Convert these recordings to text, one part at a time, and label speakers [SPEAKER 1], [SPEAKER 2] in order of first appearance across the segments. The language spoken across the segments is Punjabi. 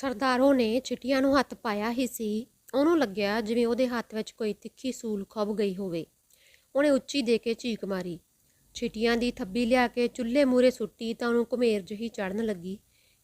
[SPEAKER 1] ਸਰਦਾਰੋ ਨੇ ਚਿੱਟੀਆਂ ਨੂੰ ਹੱਥ ਪਾਇਆ ਹੀ ਸੀ। ਉਹਨੂੰ ਲੱਗਿਆ ਜਿਵੇਂ ਉਹਦੇ ਹੱਥ ਵਿੱਚ ਕੋਈ ਤਿੱਖੀ ਸੂਲ ਖੁੱਭ ਗਈ ਹੋਵੇ। ਉਹਨੇ ਉੱਚੀ ਦੇ ਕੇ ਚੀਕ ਮਾਰੀ। ਛਿਟੀਆਂ ਦੀ ਥੱਬੀ ਲਿਆ ਕੇ ਚੁੱਲ੍ਹੇ ਮੂਰੇ ਸੁੱਟੀ ਤਾਂ ਉਹਨੂੰ ਘੁਮੇਰ ਜਿਹੀ ਚੜਨ ਲੱਗੀ,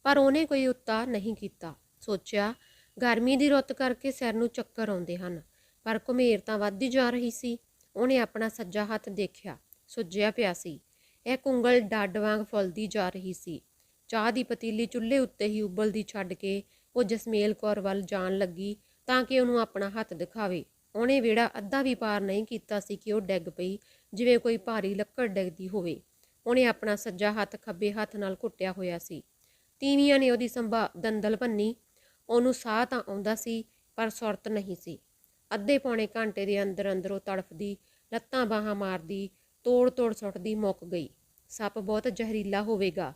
[SPEAKER 1] ਪਰ ਉਹਨੇ ਕੋਈ ਉੱਤਾ ਨਹੀਂ ਕੀਤਾ। ਸੋਚਿਆ, ਗਰਮੀ ਦੀ ਰੁੱਤ ਕਰਕੇ ਸਿਰ ਨੂੰ ਚੱਕਰ ਆਉਂਦੇ ਹਨ, ਪਰ ਘੁਮੇਰ ਤਾਂ ਵੱਧਦੀ ਜਾ ਰਹੀ ਸੀ। ਉਹਨੇ ਆਪਣਾ ਸੱਜਾ ਹੱਥ ਦੇਖਿਆ, ਸੁੱਜਿਆ ਪਿਆ ਸੀ। ਇਹ ਕੁੰਗਲ ਡੱਡ ਵਾਂਗ ਫੁੱਲਦੀ ਜਾ ਰਹੀ ਸੀ। ਚਾਹ ਦੀ ਪਤੀਲੀ ਚੁੱਲ੍ਹੇ ਉੱਤੇ ਹੀ ਉਬਲਦੀ ਛੱਡ ਕੇ ਉਹ ਜਸਮੇਲ ਕੌਰ ਵੱਲ ਜਾਣ ਲੱਗੀ ਤਾਂ ਕਿ ਉਹਨੂੰ ਆਪਣਾ ਹੱਥ ਦਿਖਾਵੇ। ਉਹਨੇ ਵਿਹੜਾ ਅੱਧਾ ਵੀ ਪਾਰ ਨਹੀਂ ਕੀਤਾ ਸੀ ਕਿ ਉਹ ਡਿੱਗ ਪਈ, ਜਿਵੇਂ ਕੋਈ ਭਾਰੀ ਲੱਕੜ ਡਿੱਗਦੀ ਹੋਵੇ। ਉਹਨੇ ਆਪਣਾ ਸੱਜਾ ਹੱਥ ਖੱਬੇ ਹੱਥ ਨਾਲ ਘੁੱਟਿਆ ਹੋਇਆ ਸੀ। ਤੀਵੀਆਂ ਨੇ ਉਹਦੀ ਸੰਭਾ ਦੰਦਲ ਭੰਨੀ ਉਹਨੂੰ ਸਾਹ ਤਾਂ ਆਉਂਦਾ ਸੀ, ਪਰ ਸੁਰਤ ਨਹੀਂ ਸੀ। ਅੱਧੇ ਪੌਣੇ ਘੰਟੇ ਦੇ ਅੰਦਰ ਅੰਦਰ ਉਹ ਤੜਫਦੀ, ਲੱਤਾਂ ਬਾਹਾਂ ਮਾਰਦੀ ਤੋੜ ਤੋੜ ਸੁੱਟਦੀ ਮੁੱਕ ਗਈ। ਸੱਪ ਬਹੁਤ ਜ਼ਹਿਰੀਲਾ ਹੋਵੇਗਾ।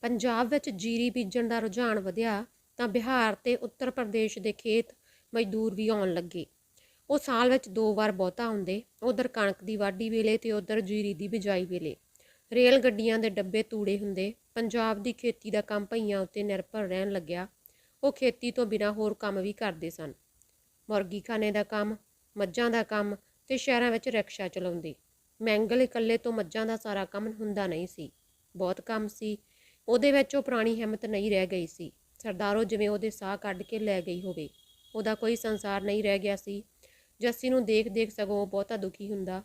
[SPEAKER 1] ਪੰਜਾਬ ਵਿੱਚ ਜੀਰੀ ਬੀਜਣ ਦਾ ਰੁਝਾਨ ਵਧਿਆ ਤਾਂ ਬਿਹਾਰ ਤੇ ਉੱਤਰ ਪ੍ਰਦੇਸ਼ ਦੇ ਖੇਤ ਮਜ਼ਦੂਰ ਵੀ ਆਉਣ ਲੱਗੇ। ਉਹ ਸਾਲ ਵਿੱਚ ਦੋ ਵਾਰ ਬਹੁਤਾ ਆਉਂਦੇ, ਉਧਰ ਕਣਕ ਦੀ ਵਾਢੀ ਵੇਲੇ ਤੇ ਉਧਰ ਜੀਰੀ ਦੀ ਬਿਜਾਈ ਵੇਲੇ। ਰੇਲ ਗੱਡੀਆਂ ਦੇ ਡੱਬੇ ਤੂੜੇ ਹੁੰਦੇ, ਪੰਜਾਬ ਦੀ ਖੇਤੀ ਦਾ ਕੰਮ ਭਈਆਂ ਉੱਤੇ ਨਿਰਭਰ ਰਹਿਣ ਲੱਗਿਆ। ਉਹ ਖੇਤੀ ਤੋਂ ਬਿਨਾਂ ਹੋਰ ਕੰਮ ਵੀ ਕਰਦੇ ਸਨ। ਮੁਰਗੀਖਾਨੇ ਦਾ ਕੰਮ, ਮੱਝਾਂ ਦਾ ਕੰਮ ਤੇ ਸ਼ਹਿਰਾਂ ਵਿੱਚ ਰਿਕਸ਼ਾ ਚਲਾਉਂਦੇ। ਮੈਂਗਲ ਇਕੱਲੇ ਤੋਂ ਮੱਝਾਂ ਦਾ ਸਾਰਾ ਕੰਮ ਹੁੰਦਾ ਨਹੀਂ ਸੀ। ਬਹੁਤ ਕੰਮ ਸੀ। ਉਹਦੇ ਵਿੱਚ ਉਹ ਪੁਰਾਣੀ ਹਿੰਮਤ ਨਹੀਂ ਰਹਿ ਗਈ ਸੀ। ਸਰਦਾਰੋ ਜਿਵੇਂ ਉਹਦੇ ਸਾਹ ਕੱਢ ਕੇ ਲੈ ਗਈ ਹੋਵੇ, ਉਹਦਾ ਕੋਈ ਸੰਸਾਰ ਨਹੀਂ ਰਹਿ ਗਿਆ ਸੀ। ਜੱਸੀ ਨੂੰ ਦੇਖ ਦੇਖ ਸਗੋਂ ਉਹ ਬਹੁਤਾ ਦੁਖੀ ਹੁੰਦਾ।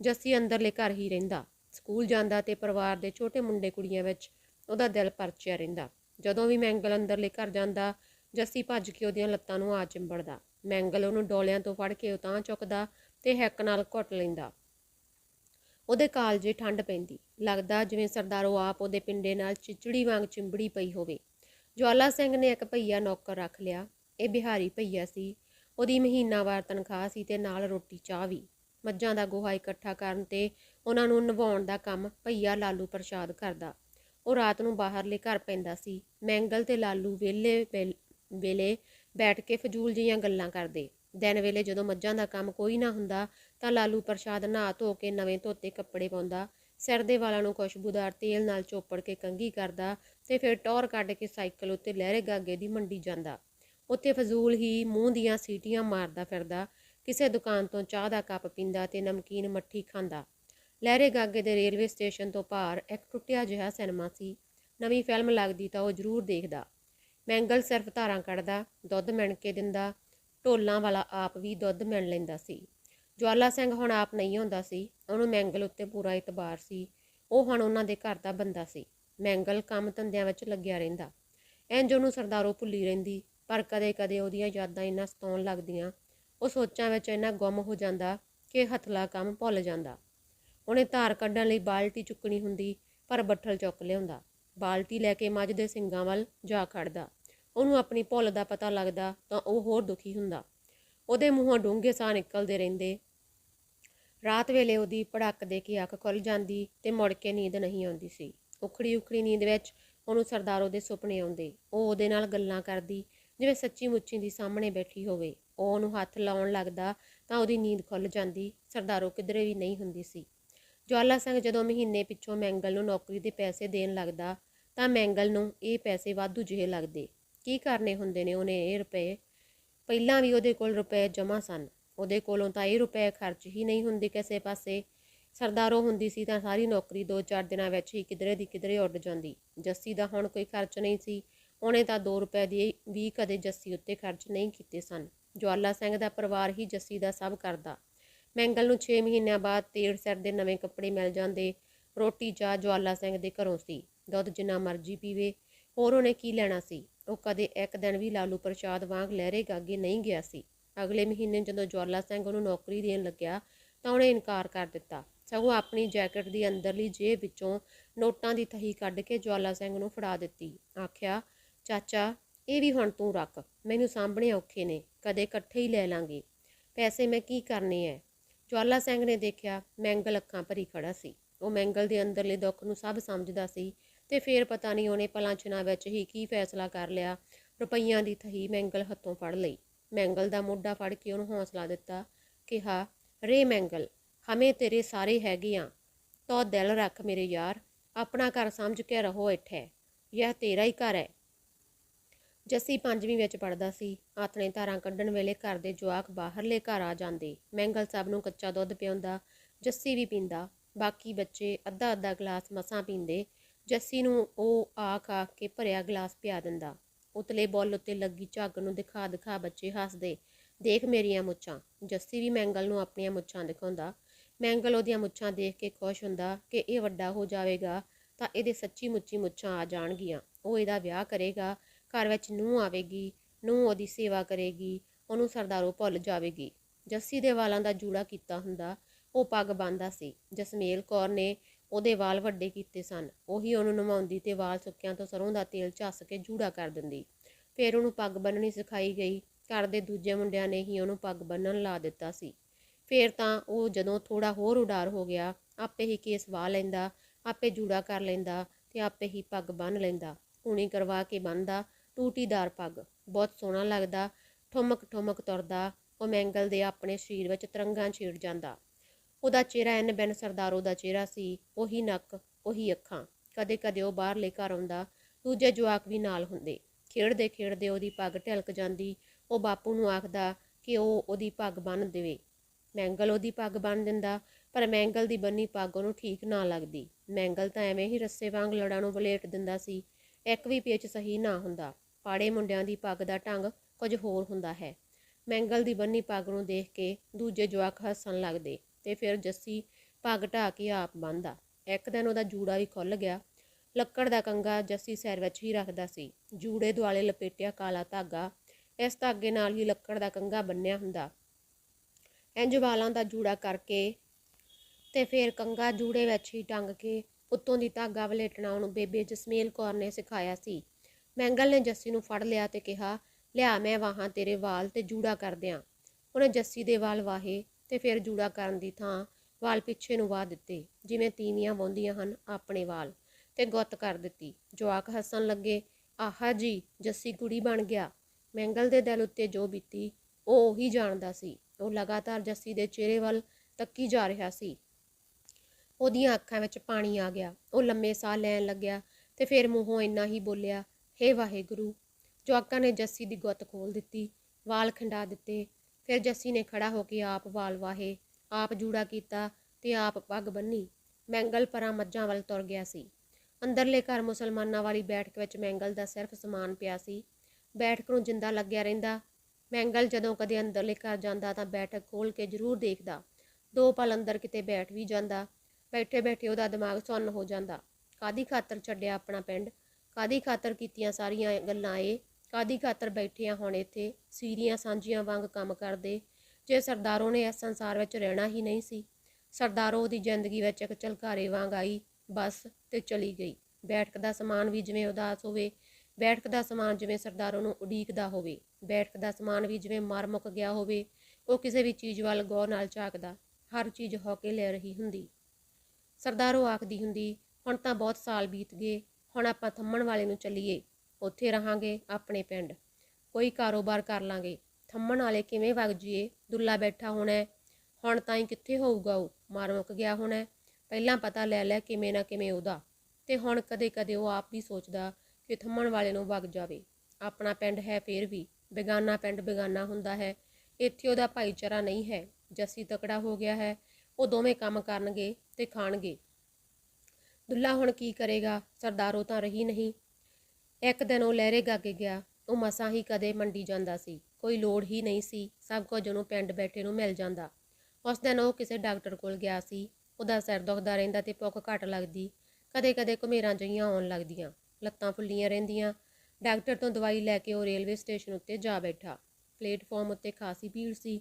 [SPEAKER 1] ਜੱਸੀ ਅੰਦਰਲੇ ਘਰ ਹੀ ਰਹਿੰਦਾ। ਸਕੂਲ ਜਾਂਦਾ ਤੇ ਪਰਿਵਾਰ ਦੇ ਛੋਟੇ ਮੁੰਡੇ ਕੁੜੀਆਂ ਵਿੱਚ ਉਹਦਾ ਦਿਲ ਪਰਚਿਆ ਰਹਿੰਦਾ। ਜਦੋਂ ਵੀ ਮੈਂਗਲ ਅੰਦਰਲੇ ਘਰ ਜਾਂਦਾ, ਜੱਸੀ ਭੱਜ ਕੇ ਉਹਦੀਆਂ ਲੱਤਾਂ ਨੂੰ ਆ ਚਿੰਬੜਦਾ। ਮੈਂਗਲ ਉਹਨੂੰ ਡੋਲਿਆਂ ਤੋਂ ਫੜ ਕੇ ਉਤਾਂ ਚੁੱਕਦਾ ਤੇ ਹੈਕ ਨਾਲ ਘੁੱਟ ਲੈਂਦਾ। ਉਹਦੇ ਕਾਲਜੇ ਠੰਡ ਪੈਂਦੀ। ਲੱਗਦਾ ਜਿਵੇਂ ਸਰਦਾਰੋ ਆਪ ਉਹਦੇ ਪਿੰਡੇ ਨਾਲ ਚਿਚੜੀ ਵਾਂਗ ਚਿੰਬੜੀ ਪਈ ਹੋਵੇ। ਜਵਾਲਾ ਸਿੰਘ ਨੇ ਇੱਕ ਭਈਆ ਨੌਕਰ ਰੱਖ ਲਿਆ। ਇਹ ਬਿਹਾਰੀ ਭਈਆ ਸੀ। ਉਹਦੀ ਮਹੀਨਾਵਾਰ ਤਨਖਾਹ ਸੀ ਤੇ ਨਾਲ ਰੋਟੀ ਚਾਹ ਵੀ। ਮੱਝਾਂ ਦਾ ਗੋਹਾ ਇਕੱਠਾ ਕਰਨ ਤੇ ਉਹਨਾਂ ਨੂੰ ਨਵਾਉਣ ਦਾ ਕੰਮ ਭਈਆ ਲਾਲੂ ਪ੍ਰਸ਼ਾਦ ਕਰਦਾ। ਉਹ ਰਾਤ ਨੂੰ ਬਾਹਰਲੇ ਘਰ ਪੈਂਦਾ ਸੀ। ਮੈਂਗਲ ਤੇ ਲਾਲੂ ਵੇਲੇ ਵੇਲੇ ਬੈਠ ਕੇ ਫਜ਼ੂਲ ਜਿਹੀਆਂ ਗੱਲਾਂ ਕਰਦੇ। ਦਿਨ ਵੇਲੇ ਜਦੋਂ ਮੱਝਾਂ ਦਾ ਕੰਮ ਕੋਈ ਨਾ ਹੁੰਦਾ ਤਾਂ ਲਾਲੂ ਪ੍ਰਸ਼ਾਦ ਨਹਾ ਧੋ ਕੇ ਨਵੇਂ ਧੋਤੇ ਕੱਪੜੇ ਪਾਉਂਦਾ। ਸਿਰ ਦੇ ਵਾਲਾਂ ਨੂੰ ਖੁਸ਼ਬੂਦਾਰ ਤੇਲ ਨਾਲ ਚੋਪੜ ਕੇ ਕੰਘੀ ਕਰਦਾ ਤੇ ਫਿਰ ਟੌਰ ਕੱਢ ਕੇ ਸਾਈਕਲ ਉੱਤੇ ਲਹਿਰੇ ਗਾਗੇ ਦੀ ਮੰਡੀ ਜਾਂਦਾ। ਉੱਥੇ ਫਜ਼ੂਲ ਹੀ ਮੂੰਹ ਦੀਆਂ ਸੀਟੀਆਂ ਮਾਰਦਾ ਫਿਰਦਾ, ਕਿਸੇ ਦੁਕਾਨ ਤੋਂ ਚਾਹ ਦਾ ਕੱਪ ਪੀਂਦਾ ਤੇ ਨਮਕੀਨ ਮੱਠੀ ਖਾਂਦਾ। ਲਹਿਰੇ ਗਾਗੇ ਦੇ ਰੇਲਵੇ ਸਟੇਸ਼ਨ ਤੋਂ ਪਾਰ ਇੱਕ ਟੁੱਟਿਆ ਜਿਹਾ ਸਿਨੇਮਾ ਸੀ। ਨਵੀਂ ਫਿਲਮ ਲੱਗਦੀ ਤਾਂ ਉਹ ਜ਼ਰੂਰ ਦੇਖਦਾ। ਮੈਂਗਲ ਸਿਰਫ ਧਾਰਾਂ ਕੱਢਦਾ, ਦੁੱਧ ਮਿਣ ਕੇ ਦਿੰਦਾ, ਢੋਲਾਂ ਵਾਲਾ ਆਪ ਵੀ ਦੁੱਧ ਮਿਣ ਲੈਂਦਾ ਸੀ। ਜਵਾਲਾ ਸਿੰਘ ਹੁਣ ਆਪ ਨਹੀਂ ਹੁੰਦਾ ਸੀ। ਉਹਨੂੰ ਮੈਂਗਲ ਉੱਤੇ ਪੂਰਾ ਇਤਬਾਰ ਸੀ। ਉਹ ਹੁਣ ਉਹਨਾਂ ਦੇ ਘਰ ਦਾ ਬੰਦਾ ਸੀ। ਮੈਂਗਲ ਕੰਮ ਧੰਦਿਆਂ ਵਿੱਚ ਲੱਗਿਆ ਰਹਿੰਦਾ। ਇੰਜ ਉਹਨੂੰ ਸਰਦਾਰੋ ਭੁੱਲੀ ਰਹਿੰਦੀ। ਪਰ ਕਦੇ-ਕਦੇ ਉਹਦੀਆਂ ਯਾਦਾਂ ਇੰਨਾ ਸਤਾਉਣ ਲੱਗਦੀਆਂ। ਉਹ ਸੋਚਾਂ ਵਿੱਚ ਇੰਨਾ ਗੁੰਮ ਹੋ ਜਾਂਦਾ ਕਿ ਹਥਲਾ ਕੰਮ ਭੁੱਲ ਜਾਂਦਾ। ਉਹਨੇ ਧਾਰ ਕੱਢਣ ਲਈ ਬਾਲਟੀ ਚੁੱਕਣੀ ਹੁੰਦੀ, ਪਰ ਬੱਠਲ ਚੁੱਕ ਲਿਆਉਂਦਾ। ਬਾਲਟੀ ਲੈ ਕੇ ਮੱਝ ਦੇ ਸਿੰਗਾਂ ਵੱਲ ਜਾ ਖੜਦਾ। ਉਹਨੂੰ ਆਪਣੀ ਭੁੱਲ ਦਾ ਪਤਾ ਲੱਗਦਾ ਤਾਂ ਉਹ ਹੋਰ ਦੁਖੀ ਹੁੰਦਾ। ਉਹਦੇ ਮੂੰਹੋਂ ਡੂੰਘੇ ਸਾਹ ਨਿਕਲਦੇ ਰਹਿੰਦੇ। ਰਾਤ ਵੇਲੇ ਉਹਦੀ ਭੜਕ ਦੇ ਕੇ ਅੱਖ ਖੁੱਲ ਜਾਂਦੀ ਤੇ ਮੁੜ ਕੇ ਨੀਂਦ ਨਹੀਂ ਆਉਂਦੀ ਸੀ। ਉਖੜੀ ਉਖੜੀ ਨੀਂਦ ਵਿੱਚ ਉਹਨੂੰ ਸਰਦਾਰੋ ਦੇ ਸੁਪਨੇ ਆਉਂਦੇ। ਉਹ ਉਹਦੇ ਨਾਲ ਗੱਲਾਂ ਕਰਦੀ, ਜਿਵੇਂ ਸੱਚੀ ਮੁੱਚੀ ਦੀ ਸਾਹਮਣੇ ਬੈਠੀ ਹੋਵੇ। ਉਹ ਉਹਨੂੰ ਹੱਥ ਲਾਉਣ ਲੱਗਦਾ ਤਾਂ ਉਹਦੀ ਨੀਂਦ ਖੁੱਲ ਜਾਂਦੀ। ਸਰਦਾਰੋ ਕਿਧਰੇ ਵੀ ਨਹੀਂ ਹੁੰਦੀ ਸੀ। ਜਵਾਲਾ ਸਿੰਘ ਜਦੋਂ ਮਹੀਨੇ ਪਿੱਛੋਂ ਮੈਂਗਲ ਨੂੰ ਨੌਕਰੀ ਦੇ ਪੈਸੇ ਦੇਣ ਲੱਗਦਾ ਤਾਂ ਮੈਂਗਲ ਨੂੰ ਇਹ ਪੈਸੇ ਵਾਧੂ ਜਿਹੇ ਲੱਗਦੇ। ਕੀ ਕਰਨੇ ਹੁੰਦੇ ਨੇ ਉਹਨੇ ਇਹ ਰੁਪਏ? ਪਹਿਲਾਂ ਵੀ ਉਹਦੇ ਕੋਲ ਰੁਪਏ ਜਮ੍ਹਾਂ ਸਨ। ਉਹਦੇ ਕੋਲੋਂ ਤਾਂ ਇਹ ਰੁਪਏ ਖਰਚ ਹੀ ਨਹੀਂ ਹੁੰਦੇ ਕਿਸੇ ਪਾਸੇ। ਸਰਦਾਰੋ ਹੁੰਦੀ ਸੀ ਤਾਂ ਸਾਰੀ ਨੌਕਰੀ 2-4 ਦਿਨਾਂ ਵਿੱਚ ਹੀ ਕਿਧਰੇ ਦੀ ਕਿਧਰੇ ਉੱਡ ਜਾਂਦੀ। ਜੱਸੀ ਦਾ ਹੁਣ ਕੋਈ ਖਰਚ ਨਹੀਂ ਸੀ। ਉਹਨੇ ਤਾਂ 2 ਰੁਪਏ ਦੀ ਵੀ ਕਦੇ ਜੱਸੀ ਉੱਤੇ ਖਰਚ ਨਹੀਂ ਕੀਤੇ ਸਨ। ਜਵਾਲਾ ਸਿੰਘ ਦਾ ਪਰਿਵਾਰ ਹੀ ਜੱਸੀ ਦਾ ਸਭ ਕਰਦਾ। ਮੈਂਗਲ ਨੂੰ 6 ਮਹੀਨਿਆਂ ਬਾਅਦ ਤੇੜ ਸਿਰ ਦੇ ਨਵੇਂ ਕੱਪੜੇ ਮਿਲ ਜਾਂਦੇ। ਰੋਟੀ ਚਾਹ ਜਵਾਲਾ ਸਿੰਘ ਦੇ ਘਰੋਂ ਸੀ। ਦੁੱਧ ਜਿੰਨਾ ਮਰਜ਼ੀ ਪੀਵੇ। ਹੋਰ ਉਹਨੇ ਕੀ ਲੈਣਾ ਸੀ? ਉਹ ਕਦੇ ਇੱਕ ਦਿਨ ਵੀ ਲਾਲੂ ਪ੍ਰਸ਼ਾਦ ਵਾਂਗ ਲਹਿਰੇ ਗਾਗੇ ਨਹੀਂ ਗਿਆ ਸੀ। ਅਗਲੇ ਮਹੀਨੇ ਜਦੋਂ ਜਵਾਲਾ ਸਿੰਘ ਉਹਨੂੰ ਨੌਕਰੀ ਦੇਣ ਲੱਗਿਆ ਤਾਂ ਉਹਨੇ ਇਨਕਾਰ ਕਰ ਦਿੱਤਾ। ਸਗੋਂ ਆਪਣੀ ਜੈਕਟ ਦੀ ਅੰਦਰਲੀ ਜੇਬ ਵਿੱਚੋਂ ਨੋਟਾਂ ਦੀ ਥਹੀ ਕੱਢ ਕੇ ਜਵਾਲਾ ਸਿੰਘ ਨੂੰ ਫੜਾ ਦਿੱਤੀ। ਆਖਿਆ, ਚਾਚਾ, ਇਹ ਵੀ ਹੁਣ ਤੂੰ ਰੱਖ, ਮੈਨੂੰ ਸਾਂਭਣੇ ਔਖੇ ਨੇ, ਕਦੇ ਇਕੱਠੇ ਹੀ ਲੈ ਲਾਂਗੇ। ਪੈਸੇ ਮੈਂ ਕੀ ਕਰਨੇ ਐ? ਜਵਾਲਾ ਸਿੰਘ ਨੇ ਦੇਖਿਆ, ਮੈਂਗਲ ਅੱਖਾਂ ਭਰੀ ਖੜਾ ਸੀ। ਉਹ ਮੈਂਗਲ ਦੇ ਅੰਦਰਲੇ ਦੁੱਖ ਨੂੰ ਸਭ ਸਮਝਦਾ ਸੀ ਤੇ ਫੇਰ ਪਤਾ ਨਹੀਂ ਉਹਨੇ ਪਲਾਂ ਚਿਨਾਂ ਵਿੱਚ ਹੀ ਕੀ ਫੈਸਲਾ ਕਰ ਲਿਆ, ਰੁਪਈਆਂ ਦੀ ਥਹੀ ਮੈਂਗਲ ਹੱਥੋਂ ਫੜ ਲਈ। ਮੈਂਗਲ ਦਾ ਮੋਢਾ ਫੜ ਕੇ ਉਹਨੂੰ ਹੌਸਲਾ ਦਿੱਤਾ, ਕਿਹਾ, ਰੇ ਮੈਂਗਲ, ਹਮੇ ਤੇਰੇ ਸਾਰੇ ਹੈਗੇ ਆ। ਤੋ ਦਿਲ ਰੱਖ ਮੇਰੇ ਯਾਰ, ਆਪਣਾ ਘਰ ਸਮਝ ਕੇ ਰਹੋ ਇੱਥੇ ਇਹ ਤੇਰਾ ਹੀ ਘਰ ਹੈ ਜੱਸੀ ਪੰਜਵੀਂ ਵਿੱਚ ਪੜਦਾ ਸੀ, ਆਥਣੇ ਧਾਰਾਂ ਕੱਢਣ ਵੇਲੇ ਘਰ ਦੇ ਜਵਾਕ ਬਾਹਰਲੇ ਘਰ ਆ ਜਾਂਦੇ। ਮੈਂਗਲ ਸਭ ਨੂੰ ਕੱਚਾ ਦੁੱਧ ਪਿਆਉਂਦਾ, ਜੱਸੀ ਵੀ ਪੀਂਦਾ, ਬਾਕੀ ਬੱਚੇ ਅੱਧਾ ਅੱਧਾ ਗਲਾਸ ਮਸਾਂ ਪੀਂਦੇ। ਜੱਸੀ ਨੂੰ ਉਹ ਆਖ ਆਖ ਕੇ ਭਰਿਆ ਗਲਾਸ ਪਿਆ ਦਿੰਦਾ। ਉਤਲੇ ਬੁੱਲ ਉੱਤੇ ਲੱਗੀ ਝੱਗ ਨੂੰ ਦਿਖਾ ਦਿਖਾ ਬੱਚੇ ਹੱਸਦੇ, ਦੇਖ ਮੇਰੀਆਂ ਮੁੱਛਾਂ। ਜੱਸੀ ਵੀ ਮੈਂਗਲ ਨੂੰ ਆਪਣੀਆਂ ਮੁੱਛਾਂ ਦਿਖਾਉਂਦਾ। ਮੈਂਗਲ ਉਹਦੀਆਂ ਮੁੱਛਾਂ ਦੇਖ ਕੇ ਖੁਸ਼ ਹੁੰਦਾ ਕਿ ਇਹ ਵੱਡਾ ਹੋ ਜਾਵੇਗਾ ਤਾਂ ਇਹਦੇ ਸੱਚੀ ਮੁੱਚੀ ਮੁੱਛਾਂ ਆ ਜਾਣਗੀਆਂ। ਉਹ ਇਹਦਾ ਵਿਆਹ ਕਰੇਗਾ, ਘਰ ਵਿੱਚ ਨੂੰਹ ਆਵੇਗੀ, ਨੂੰਹ ਉਹਦੀ ਸੇਵਾ ਕਰੇਗੀ, ਉਹਨੂੰ ਸਰਦਾਰੋ ਭੁੱਲ ਜਾਵੇਗੀ। ਜੱਸੀ ਦੇ ਵਾਲਾਂ ਦਾ ਜੂੜਾ ਕੀਤਾ ਹੁੰਦਾ, ਉਹ ਪੱਗ ਬੰਨਦਾ ਸੀ। ਜਸਮੇਲ ਕੌਰ ਨੇ ਉਹਦੇ ਵਾਲ ਵੱਡੇ ਕੀਤੇ ਸਨ। ਉਹੀ ਉਹਨੂੰ ਨਵਾਉਂਦੀ ਤੇ ਵਾਲ ਸੁੱਕਿਆਂ ਤੋਂ ਸਰੋਂ ਦਾ ਤੇਲ ਝੱਸ ਕੇ ਜੂੜਾ ਕਰ ਦਿੰਦੀ। ਫਿਰ ਉਹਨੂੰ ਪੱਗ ਬੰਨਣੀ ਸਿਖਾਈ ਗਈ। ਘਰ ਦੇ ਦੂਜੇ ਮੁੰਡਿਆਂ ਨੇ ਹੀ ਉਹਨੂੰ ਪੱਗ ਬੰਨਣ ਲਾ ਦਿੱਤਾ ਸੀ। ਫਿਰ ਤਾਂ ਉਹ ਜਦੋਂ ਥੋੜਾ ਹੋਰ ਉਡਾਰ ਹੋ ਗਿਆ, ਆਪੇ ਹੀ ਕੇਸ ਵਾਹ ਲੈਂਦਾ, ਆਪੇ ਜੂੜਾ ਕਰ ਲੈਂਦਾ ਤੇ ਆਪੇ ਹੀ ਪੱਗ ਬੰਨ ਲੈਂਦਾ। ਕੂਣੀ ਕਰਵਾ ਕੇ ਬੰਨਦਾ ਟੂਟੀਦਾਰ ਪੱਗ। ਬਹੁਤ ਸੋਹਣਾ ਲੱਗਦਾ ਠੁਮਕ ਠੁਮਕ ਤੁਰਦਾ, ਉਹ ਮੈਂਗਲ ਦੇ ਆਪਣੇ ਸਰੀਰ ਵਿੱਚ ਤਰੰਗਾਂ ਛੇੜ ਜਾਂਦਾ। ਉਹਦਾ ਚਿਹਰਾ ਐਨ ਬੈਨ ਸਰਦਾਰੋ ਦਾ ਚਿਹਰਾ ਸੀ, ਉਹੀ ਨੱਕ, ਉਹੀ ਅੱਖਾਂ। ਕਦੇ ਕਦੇ ਉਹ ਬਾਹਰਲੇ ਘਰ ਆਉਂਦਾ, ਦੂਜੇ ਜਵਾਕ ਵੀ ਨਾਲ ਹੁੰਦੇ। ਖੇਡਦੇ ਖੇਡਦੇ ਉਹਦੀ ਪੱਗ ਢਿਲਕ ਜਾਂਦੀ, ਉਹ ਬਾਪੂ ਨੂੰ ਆਖਦਾ ਕਿ ਉਹ ਉਹਦੀ ਪੱਗ ਬੰਨ੍ਹ ਦੇਵੇ। ਮੈਂਗਲ ਉਹਦੀ ਪੱਗ ਬੰਨ੍ਹ ਦਿੰਦਾ, ਪਰ ਮੈਂਗਲ ਦੀ ਬੰਨੀ ਪੱਗ ਉਹਨੂੰ ਠੀਕ ਨਾ ਲੱਗਦੀ। ਮੈਂਗਲ ਤਾਂ ਐਵੇਂ ਹੀ ਰੱਸੇ ਵਾਂਗ ਲੜਾਂ ਨੂੰ ਵਲੇਟ ਦਿੰਦਾ ਸੀ। ਇੱਕ ਵੀ ਪੇਚ ਸਹੀ ਨਾ ਹੁੰਦਾ। ਪਾੜੇ ਮੁੰਡਿਆਂ ਦੀ ਪੱਗ ਦਾ ਢੰਗ ਕੁਝ ਹੋਰ ਹੁੰਦਾ ਹੈ। ਮੈਂਗਲ ਦੀ ਬੰਨੀ ਪੱਗ ਨੂੰ ਦੇਖ ਕੇ ਦੂਜੇ ਜਵਾਕ ਹੱਸਣ ਲੱਗਦੇ। ਤੇ ਫਿਰ ਜੱਸੀ ਪੱਗ ਢਾ ਕੇ ਆਪ ਬੰਨਦਾ ਇੱਕ ਦਿਨ ਉਹਦਾ ਜੂੜਾ ਵੀ ਖੁੱਲ ਗਿਆ। ਲੱਕੜ ਦਾ ਕੰਗਾ ਜੱਸੀ ਸਿਰ ਵਿੱਚ ਹੀ ਰੱਖਦਾ ਸੀ। ਜੂੜੇ ਦੁਆਲੇ ਲਪੇਟਿਆ ਕਾਲਾ ਧਾਗਾ, ਇਸ ਧਾਗੇ ਨਾਲ ਹੀ ਲੱਕੜ ਦਾ ਕੰਗਾ ਬੰਨਿਆ ਹੁੰਦਾ। ਇੰਜ ਵਾਲਾਂ ਦਾ ਜੂੜਾ ਕਰਕੇ ਤੇ ਫਿਰ ਕੰਗਾ ਜੂੜੇ ਵਿੱਚ ਹੀ ਟੰਗ ਕੇ ਉੱਤੋਂ ਦੀ ਧਾਗਾ ਵਲੇਟਣਾ ਉਹਨੂੰ ਬੇਬੇ ਜਸਮੇਲ ਕੌਰ ਨੇ ਸਿਖਾਇਆ ਸੀ। ਮੈਂਗਲ ਨੇ ਜੱਸੀ ਨੂੰ ਫੜ ਲਿਆ ਤੇ ਕਿਹਾ, ਲਿਆ ਮੈਂ ਵਾਹਾਂ ਤੇਰੇ ਵਾਲ ਤੇ ਜੂੜਾ ਕਰ ਦਿਆਂ। ਉਹਨੇ ਜੱਸੀ ਦੇ ਵਾਲ ਵਾਹੇ। ਤੇ ਫਿਰ ਜੂੜਾ ਕਰਨ ਦੀ ਥਾਂ ਵਾਲ ਪਿੱਛੇ ਨੂੰ ਵਾਹ ਦਿੱਤੇ, ਜਿਵੇਂ ਤੀਵੀਆਂ ਵਾਹੁੰਦੀਆਂ ਹਨ ਆਪਣੇ ਵਾਲ, ਤੇ ਗੁੱਤ ਕਰ ਦਿੱਤੀ। ਜਵਾਕ ਹੱਸਣ ਲੱਗੇ, ਆਹਾ ਜੀ, ਜੱਸੀ ਕੁੜੀ ਬਣ ਗਿਆ। ਮੈਂਗਲ ਦੇ ਦਿਲ ਉੱਤੇ ਜੋ ਬੀਤੀ, ਉਹ ਉਹੀ ਜਾਣਦਾ ਸੀ। ਉਹ ਲਗਾਤਾਰ ਜੱਸੀ ਦੇ ਚਿਹਰੇ ਵੱਲ ਤੱਕੀ ਜਾ ਰਿਹਾ ਸੀ। ਉਹਦੀਆਂ ਅੱਖਾਂ ਵਿੱਚ ਪਾਣੀ ਆ ਗਿਆ। ਉਹ ਲੰਮੇ ਸਾਹ ਲੈਣ ਲੱਗਿਆ ਤੇ ਫਿਰ ਮੂੰਹੋਂ ਇੰਨਾ ਹੀ ਬੋਲਿਆ, ਹੇ ਵਾਹਿਗੁਰੂ। ਜਵਾਕਾਂ ਨੇ ਜੱਸੀ ਦੀ ਗੁੱਤ ਖੋਲ ਦਿੱਤੀ, ਵਾਲ ਖਿੰਡਾ ਦਿੱਤੇ ਫਿਰ ਜੱਸੀ ਨੇ ਖੜਾ ਹੋ ਕੇ ਆਪ ਵਾਲ ਵਾਹੇ, ਆਪ ਜੂੜਾ ਕੀਤਾ ਤੇ ਆਪ ਪੱਗ ਬੰਨੀ। ਮੈਂਗਲ ਪਰਾਂ ਮੱਝਾਂ ਵੱਲ ਤੁਰ ਗਿਆ ਸੀ। ਅੰਦਰਲੇ ਘਰ ਮੁਸਲਮਾਨਾਂ ਵਾਲੀ ਬੈਠਕ ਵਿੱਚ ਮੈਂਗਲ ਦਾ ਸਿਰਫ ਸਮਾਨ ਪਿਆ ਸੀ। ਬੈਠਕ ਨੂੰ ਜਿੰਦਾ ਲੱਗਿਆ ਰਹਿੰਦਾ। ਮੈਂਗਲ ਜਦੋਂ ਕਦੇ ਅੰਦਰਲੇ ਘਰ ਜਾਂਦਾ ਤਾਂ ਬੈਠਕ ਖੋਲ ਕੇ ਜ਼ਰੂਰ ਦੇਖਦਾ। ਦੋ ਪਲ ਅੰਦਰ ਕਿਤੇ ਬੈਠ ਵੀ ਜਾਂਦਾ। ਬੈਠੇ ਬੈਠੇ ਉਹਦਾ ਦਿਮਾਗ ਸੁੰਨ ਹੋ ਜਾਂਦਾ। ਕਾਦੀ ਖਾਤਰ ਛੱਡਿਆ ਆਪਣਾ ਪਿੰਡ? ਕਾਦੀ ਖਾਤਰ ਕੀਤੀਆਂ ਸਾਰੀਆਂ ਗੱਲਾਂ ਏ ਕਾਦੀ ਖਾਤਰ ਬੈਠੇ ਆ ਹੁਣ ਇੱਥੇ? ਸੀਰੀਆਂ ਸਾਂਝੀਆਂ ਵਾਂਗ ਕੰਮ ਕਰਦੇ। ਜੇ ਸਰਦਾਰੋਂ ਨੇ ਇਸ ਸੰਸਾਰ ਵਿੱਚ ਰਹਿਣਾ ਹੀ ਨਹੀਂ ਸੀ, ਸਰਦਾਰੋ ਦੀ ਜ਼ਿੰਦਗੀ ਵਿੱਚ ਇੱਕ ਝਲਕਾਰੇ ਵਾਂਗ ਆਈ, ਬਸ ਤੇ ਚਲੀ ਗਈ। ਬੈਠਕ ਦਾ ਸਮਾਨ ਵੀ ਜਿਵੇਂ ਉਦਾਸ ਹੋਵੇ, ਬੈਠਕ ਦਾ ਸਮਾਨ ਜਿਵੇਂ ਸਰਦਾਰੋ ਨੂੰ ਉਡੀਕਦਾ ਹੋਵੇ, ਬੈਠਕ ਦਾ ਸਮਾਨ ਵੀ ਜਿਵੇਂ ਮਰ ਮੁੱਕ ਗਿਆ ਹੋਵੇ, ਉਹ ਕਿਸੇ ਵੀ ਚੀਜ਼ ਵੱਲ ਗੌਰ ਨਾਲ ਝਾਕਦਾ, ਹਰ ਚੀਜ਼ ਹੌਕੇ ਲੈ ਰਹੀ ਹੁੰਦੀ। ਸਰਦਾਰੋ ਆਖਦੀ ਹੁੰਦੀ, ਹੁਣ ਤਾਂ ਬਹੁਤ ਸਾਲ ਬੀਤ ਗਏ, ਹੁਣ ਆਪਾਂ ਥੰਮਣ ਵਾਲੇ ਨੂੰ ਚੱਲੀਏ। ਉੱਥੇ ਰਹਾਂਗੇ, ਆਪਣੇ ਪਿੰਡ। ਕੋਈ ਕਾਰੋਬਾਰ ਕਰ ਲਾਂਗੇ। ਥੰਮਣ ਵਾਲੇ ਕਿਵੇਂ ਵਗ ਜੀਏ ਦੁੱਲਾ ਬੈਠਾ ਹੋਣਾ ਹੁਣ ਤਾਂ ਹੀ ਕਿੱਥੇ ਹੋਊਗਾ ਉਹ? ਮਾਰ ਮੁੱਕ ਗਿਆ ਹੋਣਾ ਪਹਿਲਾਂ ਪਤਾ ਲੈ ਲੈ ਕਿਵੇਂ ਨਾ ਕਿਵੇਂ ਉਹਦਾ। ਤੇ ਹੁਣ ਕਦੇ ਕਦੇ ਉਹ ਆਪ ਵੀ ਸੋਚਦਾ ਕਿ ਥੰਮਣ ਵਾਲੇ ਨੂੰ ਵਗ ਜਾਵੇ। ਆਪਣਾ ਪਿੰਡ ਹੈ ਫੇਰ ਵੀ। ਬੇਗਾਨਾ ਪਿੰਡ ਬੇਗਾਨਾ ਹੁੰਦਾ ਹੈ। ਇੱਥੇ ਉਹਦਾ ਭਾਈਚਾਰਾ ਨਹੀਂ ਹੈ। ਜੱਸੀ ਤਕੜਾ ਹੋ ਗਿਆ ਹੈ। ਉਹ ਦੋਵੇਂ ਕੰਮ ਕਰਨਗੇ ਤੇ ਖਾਣਗੇ। ਦੁੱਲਾ ਹੁਣ ਕੀ ਕਰੇਗਾ? ਸਰਦਾਰੋ ਤਾਂ ਰਹੀ ਨਹੀਂ। ਇੱਕ ਦਿਨ ਉਹ ਲਹਿਰੇ ਗਾਗੇ ਗਿਆ, ਉਹ ਮਸਾਂ ਹੀ ਕਦੇ ਮੰਡੀ ਜਾਂਦਾ ਸੀ, ਕੋਈ ਲੋੜ ਹੀ ਨਹੀਂ ਸੀ, ਸਭ ਕੁਝ ਉਹਨੂੰ ਪਿੰਡ ਬੈਠੇ ਨੂੰ ਮਿਲ ਜਾਂਦਾ। ਉਸ ਦਿਨ ਉਹ ਕਿਸੇ ਡਾਕਟਰ ਕੋਲ ਗਿਆ ਸੀ, ਉਹਦਾ ਸਿਰ ਦੁਖਦਾ ਰਹਿੰਦਾ ਤੇ ਭੁੱਖ ਘੱਟ ਲੱਗਦੀ ਕਦੇ ਕਦੇ ਘੁਮੇਰਾਂ ਜਿਹੀਆਂ ਆਉਣ ਲੱਗਦੀਆਂ, ਲੱਤਾਂ ਫੁੱਲੀਆਂ ਰਹਿੰਦੀਆਂ। ਡਾਕਟਰ ਤੋਂ ਦਵਾਈ ਲੈ ਕੇ ਉਹ ਰੇਲਵੇ ਸਟੇਸ਼ਨ ਉੱਤੇ ਜਾ ਬੈਠਾ। ਪਲੇਟਫਾਰਮ ਉੱਤੇ ਖਾਸੀ ਭੀੜ ਸੀ,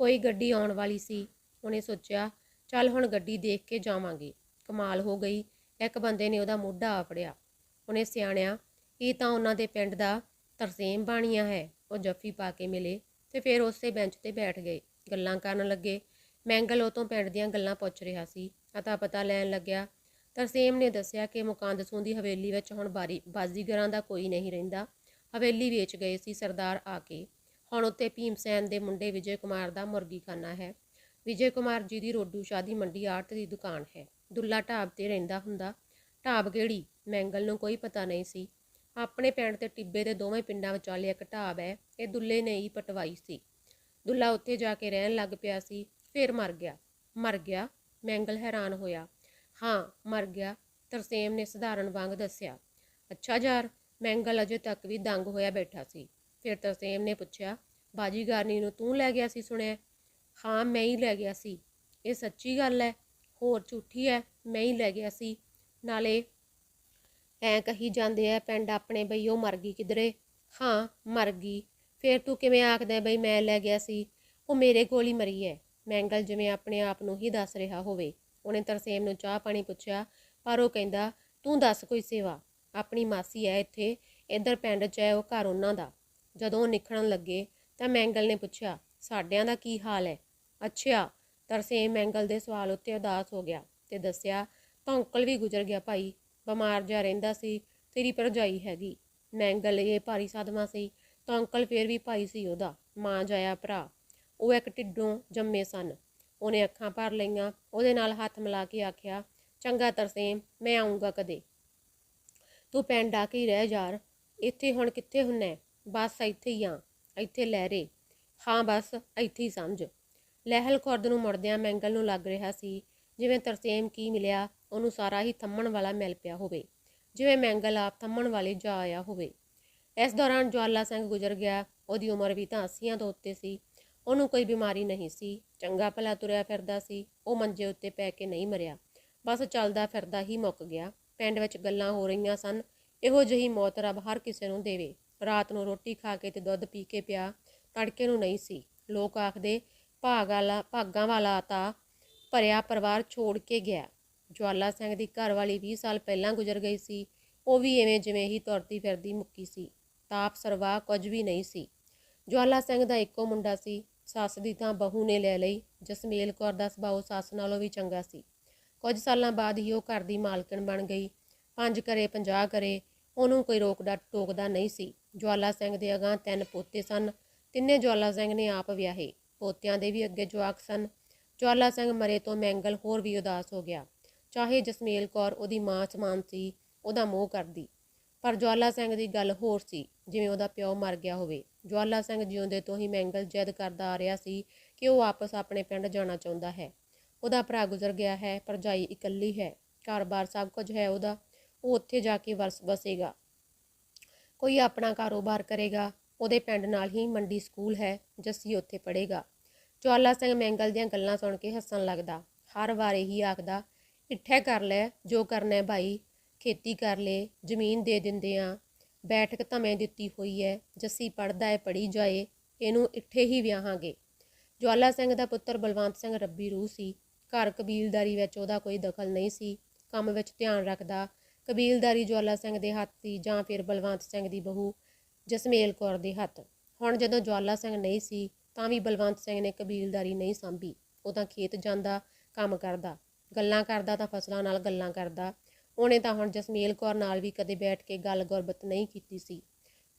[SPEAKER 1] ਕੋਈ ਗੱਡੀ ਆਉਣ ਵਾਲੀ ਸੀ। ਉਹਨੇ ਸੋਚਿਆ, ਚੱਲ ਹੁਣ ਗੱਡੀ ਦੇਖ ਕੇ ਜਾਵਾਂਗੇ। ਕਮਾਲ ਹੋ ਗਈ, ਇੱਕ ਬੰਦੇ ਨੇ ਉਹਦਾ ਮੋਢਾ ਆਫੜਿਆ ਉਹਨੇ ਸਿਆਣਿਆ ਇਹ ਤਾਂ ਉਹਨਾਂ ਦੇ ਪਿੰਡ ਦਾ ਤਰਸੇਮ ਬਾਣੀਆ ਹੈ? ਉਹ ਜੱਫੀ ਪਾ ਕੇ ਮਿਲੇ ਤੇ ਫਿਰ ਉਸੇ ਬੈਂਚ ਤੇ ਬੈਠ ਗਏ। ਗੱਲਾਂ ਕਰਨ ਲੱਗੇ। ਮੈਂਗਲ ਉਹ ਤੋਂ ਪਿੰਡ ਦੀਆਂ ਗੱਲਾਂ ਪੁੱਛ ਰਿਹਾ ਸੀ। ਅਤਾ ਪਤਾ ਲੈਣ ਲੱਗਿਆ। ਤਰਸੇਮ ਨੇ ਦੱਸਿਆ ਕਿ ਮੁਕਾਂਦਸੋਂ ਦੀ ਹਵੇਲੀ ਵਿੱਚ ਹੁਣ ਬਾਰੀ ਬਾਜ਼ੀਗਰਾਂ ਦਾ ਕੋਈ ਨਹੀਂ ਰਹਿੰਦਾ। ਹਵੇਲੀ ਵੇਚ ਗਏ ਸੀ ਸਰਦਾਰ ਆ ਕੇ। ਹੁਣ ਉੱਤੇ ਭੀਮਸੈਨ ਦੇ ਮੁੰਡੇ ਵਿਜੇ ਕੁਮਾਰ ਦਾ ਮੁਰਗੀਖਾਨਾ ਹੈ। ਵਿਜੇ ਕੁਮਾਰ ਜੀ ਦੀ ਰੋਡੂ ਸ਼ਾਦੀ ਮੰਡੀ ਆਰਟ ਦੀ ਦੁਕਾਨ ਹੈ। ਦੁੱਲਾ ਢਾਬ ਤੇ ਰਹਿੰਦਾ ਹੁੰਦਾ। ਢਾਬ ਕਿਹੜੀ? ਮੈਂਗਲ ਨੂੰ ਕੋਈ ਪਤਾ ਨਹੀਂ ਸੀ। ਆਪਣੇ ਪਿੰਡ ਤੇ ਟਿੱਬੇ ਦੇ ਦੋਵੇਂ ਪਿੰਡਾਂ ਵਿਚਾਲੇ ਇੱਕ ਢਾਬ ਹੈ, ਇਹ ਦੁੱਲੇ ਨੇ ਹੀ ਪਟਵਾਈ ਸੀ। ਦੁੱਲਾ ਉੱਥੇ ਜਾ ਕੇ ਰਹਿਣ ਲੱਗ ਪਿਆ ਸੀ, ਫਿਰ ਮਰ ਗਿਆ। ਮਰ ਗਿਆ ਮੈਂਗਲ ਹੈਰਾਨ ਹੋਇਆ। ਹਾਂ, ਮਰ ਗਿਆ, ਤਰਸੇਮ ਨੇ ਸਧਾਰਨ ਵਾਂਗ ਦੱਸਿਆ। ਅੱਛਾ ਯਾਰ ਮੈਂਗਲ ਅਜੇ ਤੱਕ ਵੀ ਦੰਗ ਹੋਇਆ ਬੈਠਾ ਸੀ। ਫਿਰ ਤਰਸੇਮ ਨੇ ਪੁੱਛਿਆ, ਬਾਜੀਗਰਨੀ ਨੂੰ ਤੂੰ ਲੈ ਗਿਆ ਸੀ ਸੁਣਿਆ? ਹਾਂ, ਮੈਂ ਹੀ ਲੈ ਗਿਆ ਸੀ। ਇਹ ਸੱਚੀ ਗੱਲ ਹੈ, ਹੋਰ ਝੂਠੀ ਹੈ, ਮੈਂ ਹੀ ਲੈ ਗਿਆ ਸੀ। ਨਾਲੇ ਐ ਕਹੀ ਜਾਂਦੇ ਐ ਪਿੰਡ ਆਪਣੇ ਬਈ ਉਹ ਮਰ ਗਈ ਕਿਧਰੇ? ਹਾਂ, ਮਰ ਗਈ। ਫੇਰ ਤੂੰ ਕਿਵੇਂ ਆਖਦਾ ਬਈ ਮੈਂ ਲੈ ਗਿਆ ਸੀ? ਉਹ ਮੇਰੇ ਕੋਲ ਹੀ ਮਰੀ ਐ। ਮੈਂਗਲ ਜਿਵੇਂ ਆਪਣੇ ਆਪ ਨੂੰ ਹੀ ਦੱਸ ਰਿਹਾ ਹੋਵੇ। ਉਹਨੇ ਤਰਸੇਮ ਨੂੰ ਚਾਹ ਪਾਣੀ ਪੁੱਛਿਆ, ਪਰ ਉਹ ਕਹਿੰਦਾ, ਤੂੰ ਦੱਸ ਕੋਈ ਸੇਵਾ? ਆਪਣੀ ਮਾਸੀ ਐ ਇੱਥੇ। ਇੱਧਰ ਪਿੰਡ 'ਚ ਐ ਉਹ ਘਰ ਉਹਨਾਂ ਦਾ। ਜਦੋਂ ਉਹ ਨਿਕਲਣ ਲੱਗੇ ਤਾਂ ਮੈਂਗਲ ਨੇ ਪੁੱਛਿਆ, ਸਾਡਿਆਂ ਦਾ ਕੀ ਹਾਲ ਹੈ ਅੱਛਾ। ਤਰਸੇਮ ਮੈਂਗਲ ਦੇ ਸਵਾਲ ਉੱਤੇ ਉਦਾਸ ਹੋ ਗਿਆ ਤੇ ਦੱਸਿਆ, ਤਾਂ ਅੰਕਲ ਵੀ ਗੁਜ਼ਰ ਗਿਆ ਭਾਈ। ਬਿਮਾਰ ਜਾ ਰਹਿੰਦਾ ਸੀ, ਤੇਰੀ ਭਰਜਾਈ ਹੈਗੀ। ਮੈਂਗਲ ਇਹ ਭਾਰੀ ਸਦਮਾ ਸੀ, ਤਾਂ ਅੰਕਲ ਫੇਰ ਵੀ ਭਾਈ ਸੀ ਉਹਦਾ, ਮਾਂ ਜਾਇਆ ਭਰਾ। ਉਹ ਇੱਕ ਢਿੱਡੋਂ ਜੰਮੇ ਸਨ। ਉਹਨੇ ਅੱਖਾਂ ਭਰ ਲਈਆਂ, ਉਹਦੇ ਨਾਲ ਹੱਥ ਮਿਲਾ ਕੇ ਆਖਿਆ, ਚੰਗਾ ਤਰਸੇਮ, ਮੈਂ ਆਉਂਗਾ ਕਦੇ। ਤੂੰ ਪਿੰਡ ਆ ਕੇ ਹੀ ਰਹਿ ਯਾਰ, ਇੱਥੇ ਹੁਣ ਕਿੱਥੇ ਹੁੰਨਾ ਬਸ ਇੱਥੇ ਹੀ ਆ, ਇੱਥੇ ਲੈ ਲਹਿਰੇ ਹਾਂ, ਬਸ ਇੱਥੇ ਹੀ ਸਮਝ। ਲਹਿਲ ਖੁਰਦ ਨੂੰ ਮੁੜਦਿਆਂ ਮੈਂਗਲ ਨੂੰ ਲੱਗ ਰਿਹਾ ਸੀ, ਜਿਵੇਂ ਤਰਸੇਮ ਕੀ ਮਿਲਿਆ ਉਹਨੂੰ ਸਾਰਾ ਹੀ ਥੰਮਣ ਵਾਲਾ ਮਿਲ ਪਿਆ ਹੋਵੇ। ਜਿਵੇਂ ਮੈਂਗਲ ਆਪ ਥੰਮਣ ਵਾਲੇ ਜਾ ਆਇਆ ਹੋਵੇ। ਇਸ ਦੌਰਾਨ ਜਵਾਲਾ ਸਿੰਘ ਗੁਜ਼ਰ ਗਿਆ। ਉਹਦੀ ਉਮਰ ਵੀ ਤਾਂ 80 ਤੋਂ ਉੱਤੇ ਸੀ। ਉਹਨੂੰ ਕੋਈ ਬਿਮਾਰੀ ਨਹੀਂ ਸੀ। ਚੰਗਾ ਭਲਾ ਤੁਰਿਆ ਫਿਰਦਾ ਸੀ। ਉਹ ਮੰਜੇ ਉੱਤੇ ਪੈ ਕੇ ਨਹੀਂ ਮਰਿਆ। ਬਸ ਚੱਲਦਾ ਫਿਰਦਾ ਹੀ ਮੁੱਕ ਗਿਆ। ਪਿੰਡ ਵਿੱਚ ਗੱਲਾਂ ਹੋ ਰਹੀਆਂ ਸਨ। ਇਹੋ ਜਿਹੀ ਮੌਤ ਰੱਬ ਹਰ ਕਿਸੇ ਨੂੰ ਦੇਵੇ। ਰਾਤ ਨੂੰ ਰੋਟੀ ਖਾ ਕੇ ਤੇ ਦੁੱਧ ਪੀ ਕੇ ਪਿਆ। ਤੜਕੇ ਨੂੰ ਨਹੀਂ ਸੀ। ਲੋਕ ਆਖਦੇ, ਭਾਗ ਵਾਲਾ ਭਾਗਾਂ ਵਾਲਾ ਤਾਂ ਭਰਿਆ ਪਰਿਵਾਰ ਛੋੜ ਕੇ ਗਿਆ। ਜਵਾਲਾ ਸਿੰਘ ਦੀ ਘਰਵਾਲੀ 20 ਸਾਲ ਪਹਿਲਾਂ ਗੁਜ਼ਰ ਗਈ ਸੀ। ਉਹ ਵੀ ਐਵੇਂ ਜਿਵੇਂ ਹੀ ਤੁਰਦੀ ਫਿਰਦੀ ਮੁੱਕੀ ਸੀ। ਤਾਪ ਸਰਵਾ ਕੁਝ ਵੀ ਨਹੀਂ ਸੀ। ਜਵਾਲਾ ਸਿੰਘ ਦਾ ਇੱਕੋ ਮੁੰਡਾ ਸੀ। ਸੱਸ ਦੀ ਤਾਂ ਬਹੂ ਨੇ ਲੈ ਲਈ। ਜਸਮੇਲ ਕੌਰ ਦਾ ਸੁਭਾਅ ਸੱਸ ਨਾਲੋਂ ਵੀ ਚੰਗਾ ਸੀ। ਕੁਝ ਸਾਲਾਂ ਬਾਅਦ ਹੀ ਉਹ ਘਰ ਦੀ ਮਾਲਕਣ ਬਣ ਗਈ। ਪੰਜ ਕਰੇ 50 ਕਰੇ ਉਹਨੂੰ ਕੋਈ ਰੋਕਦਾ ਟੋਕਦਾ ਨਹੀਂ ਸੀ। ਜਵਾਲਾ ਸਿੰਘ ਦੇ ਅਗਾਂ ਤਿੰਨ ਪੋਤੇ ਸਨ। ਤਿੰਨੇ ਜਵਾਲਾ ਸਿੰਘ ਨੇ ਆਪ ਵਿਆਹੇ। ਪੋਤਿਆਂ ਦੇ ਵੀ ਅੱਗੇ ਜਵਾਕ ਸਨ। ਜਵਾਲਾ ਸਿੰਘ ਮਰੇ ਤੋਂ ਮੈਂਗਲ ਹੋਰ ਵੀ ਉਦਾਸ ਹੋ ਗਿਆ। ਚਾਹੇ ਜਸਮੇਲ ਕੌਰ ਉਹਦੀ ਮਾਂ ਸਮਾਨ ਸੀ, ਉਹਦਾ ਮੋਹ ਕਰਦੀ। ਪਰ ਜਵਾਲਾ ਸਿੰਘ ਦੀ ਗੱਲ ਹੋਰ ਸੀ, ਜਿਵੇਂ ਉਹਦਾ ਪਿਓ ਮਰ ਗਿਆ ਹੋਵੇ। ਜਵਾਲਾ ਸਿੰਘ ਜਿਉਂਦੇ ਤੋਂ ਹੀ ਮੈਂਗਲ ਜਿੱਦ ਕਰਦਾ ਆ ਰਿਹਾ ਸੀ ਕਿ ਉਹ ਵਾਪਸ ਆਪਣੇ ਪਿੰਡ ਜਾਣਾ ਚਾਹੁੰਦਾ ਹੈ। ਉਹਦਾ ਭਰਾ ਗੁਜ਼ਰ ਗਿਆ ਹੈ, ਭਰਜਾਈ ਇਕੱਲੀ ਹੈ, ਘਰ-ਬਾਰ ਸਭ ਕੁਝ ਹੈ ਉਹਦਾ। ਉਹ ਉੱਥੇ ਜਾ ਕੇ ਵਰਸ ਵਸੇਗਾ। ਕੋਈ ਆਪਣਾ ਕਾਰੋਬਾਰ ਕਰੇਗਾ, ਉਹਦੇ ਪਿੰਡ ਨਾਲ ਹੀ ਮੰਡੀ ਸਕੂਲ ਹੈ, ਜੱਸੀ ਉੱਥੇ ਪੜ੍ਹੇਗਾ। ਜਵਾਲਾ ਸਿੰਘ ਮੈਂਗਲ ਦੀਆਂ ਗੱਲਾਂ ਸੁਣ ਕੇ ਹੱਸਣ ਲੱਗਦਾ। ਹਰ ਵਾਰ ਇਹੀ ਆਖਦਾ ਇੱਠੇ ਕਰ ਲੈ, ਜੋ ਕਰਨਾ ਹੈ ਭਾਈ, ਖੇਤੀ ਕਰ ਲੈ, ਜ਼ਮੀਨ ਦੇ ਦਿੰਦੇ ਆ ਬੈਠਕ ਧਮੇ ਦਿੱਤੀ ਹੋਈ ਹੈ, ਜੱਸੀ ਪੜਦਾ ਹੈ ਪੜੀ ਜਾਏ, ਇਹਨੂੰ ਇੱਥੇ ਹੀ ਵਿਆਹਾਂਗੇ। ਜਵਾਲਾ ਸਿੰਘ ਦਾ ਪੁੱਤਰ ਬਲਵੰਤ ਸਿੰਘ ਰੱਬੀ ਰੂਹ ਸੀ। ਘਰ ਕਬੀਲਦਾਰੀ ਵਿੱਚ ਉਹਦਾ ਕੋਈ ਦਖਲ ਨਹੀਂ ਸੀ, ਕੰਮ ਵਿੱਚ ਧਿਆਨ ਰੱਖਦਾ। ਕਬੀਲਦਾਰੀ ਜਵਾਲਾ ਸਿੰਘ ਦੇ ਹੱਥ ਸੀ ਜਾਂ ਫਿਰ ਬਲਵੰਤ ਸਿੰਘ ਦੀ ਬਹੂ ਜਸਮੇਲ ਕੌਰ ਦੇ ਹੱਥ। ਹੁਣ ਜਦੋਂ ਜਵਾਲਾ ਸਿੰਘ ਨਹੀਂ ਸੀ, ਤਾਂ ਵੀ ਬਲਵੰਤ ਸਿੰਘ ਨੇ ਕਬੀਲਦਾਰੀ ਨਹੀਂ ਸੰਭੀ। ਉਹ ਤਾਂ ਖੇਤ ਜਾਂਦਾ, ਕੰਮ ਕਰਦਾ। ਗੱਲਾਂ ਕਰਦਾ ਤਾਂ ਫਸਲਾਂ ਨਾਲ ਗੱਲਾਂ ਕਰਦਾ। ਉਹਨੇ ਤਾਂ ਹੁਣ ਜਸਮੇਲ ਕੌਰ ਨਾਲ ਵੀ ਕਦੇ ਬੈਠ ਕੇ ਗੱਲ ਗੁਰਬਤ ਨਹੀਂ ਕੀਤੀ ਸੀ।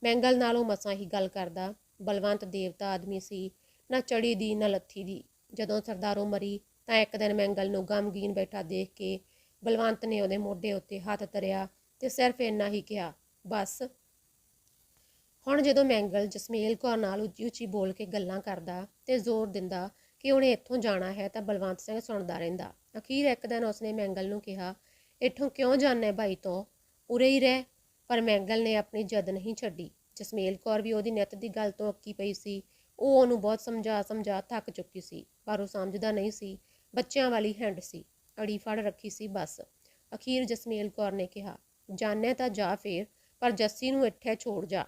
[SPEAKER 1] ਮੈਂਗਲ ਨਾਲ ਉਹ ਮਸਾਂ ਹੀ ਗੱਲ ਕਰਦਾ। ਬਲਵੰਤ ਦੇਵਤਾ ਆਦਮੀ ਸੀ। ਨਾ ਚੜੀ ਦੀ, ਨਾ ਲੱਥੀ ਦੀ। ਜਦੋਂ ਸਰਦਾਰੋਂ ਮਰੀ ਤਾਂ ਇੱਕ ਦਿਨ ਮੈਂਗਲ ਨੂੰ ਗਮਗੀਨ ਬੈਠਾ ਦੇਖ ਕੇ ਬਲਵੰਤ ਨੇ ਉਹਦੇ ਮੋਢੇ ਉੱਤੇ ਹੱਥ ਧਰਿਆ ਤੇ ਸਿਰਫ ਇੰਨਾ ਹੀ ਕਿਹਾ, ਬਸ। ਹੁਣ ਜਦੋਂ ਮੈਂਗਲ ਜਸਮੇਲ ਕੌਰ ਨਾਲ ਉੱਚੀ ਉੱਚੀ ਬੋਲ ਕੇ ਗੱਲਾਂ ਕਰਦਾ ਤੇ ਜ਼ੋਰ ਦਿੰਦਾ ਕਿ ਉਹਨੇ ਇੱਥੋਂ ਜਾਣਾ ਹੈ ਤਾਂ ਬਲਵੰਤ ਸਿੰਘ ਸੁਣਦਾ ਰਹਿੰਦਾ। ਅਖੀਰ ਇੱਕ ਦਿਨ ਉਸਨੇ ਮੈਂਗਲ ਨੂੰ ਕਿਹਾ, ਇੱਥੋਂ ਕਿਉਂ ਜਾਣਾ ਹੈ ਭਾਈ ਤੋਂ? ਉਰੇ ਹੀ ਰਹਿ। ਪਰ ਮੈਂਗਲ ਨੇ ਆਪਣੀ ਜਦ ਨਹੀਂ ਛੱਡੀ। ਜਸਮੇਲ ਕੌਰ ਵੀ ਉਹਦੀ ਨਿੱਤ ਦੀ ਗੱਲ ਤੋਂ ਅੱਕੀ ਪਈ ਸੀ। ਉਹ ਉਹਨੂੰ ਬਹੁਤ ਸਮਝਾ ਸਮਝਾ ਥੱਕ ਚੁੱਕੀ ਸੀ, ਪਰ ਉਹ ਸਮਝਦਾ ਨਹੀਂ ਸੀ। ਬੱਚਿਆਂ ਵਾਲੀ ਹੈਂਡ ਸੀ, ਅੜੀ ਫੜ ਰੱਖੀ ਸੀ ਬਸ। ਅਖੀਰ ਜਸਮੇਲ ਕੌਰ ਨੇ ਕਿਹਾ ਜਾਣਿਆ ਤਾਂ ਜਾ ਫੇਰ, ਪਰ ਜੱਸੀ ਨੂੰ ਇੱਥੇ ਛੋੜ ਜਾ।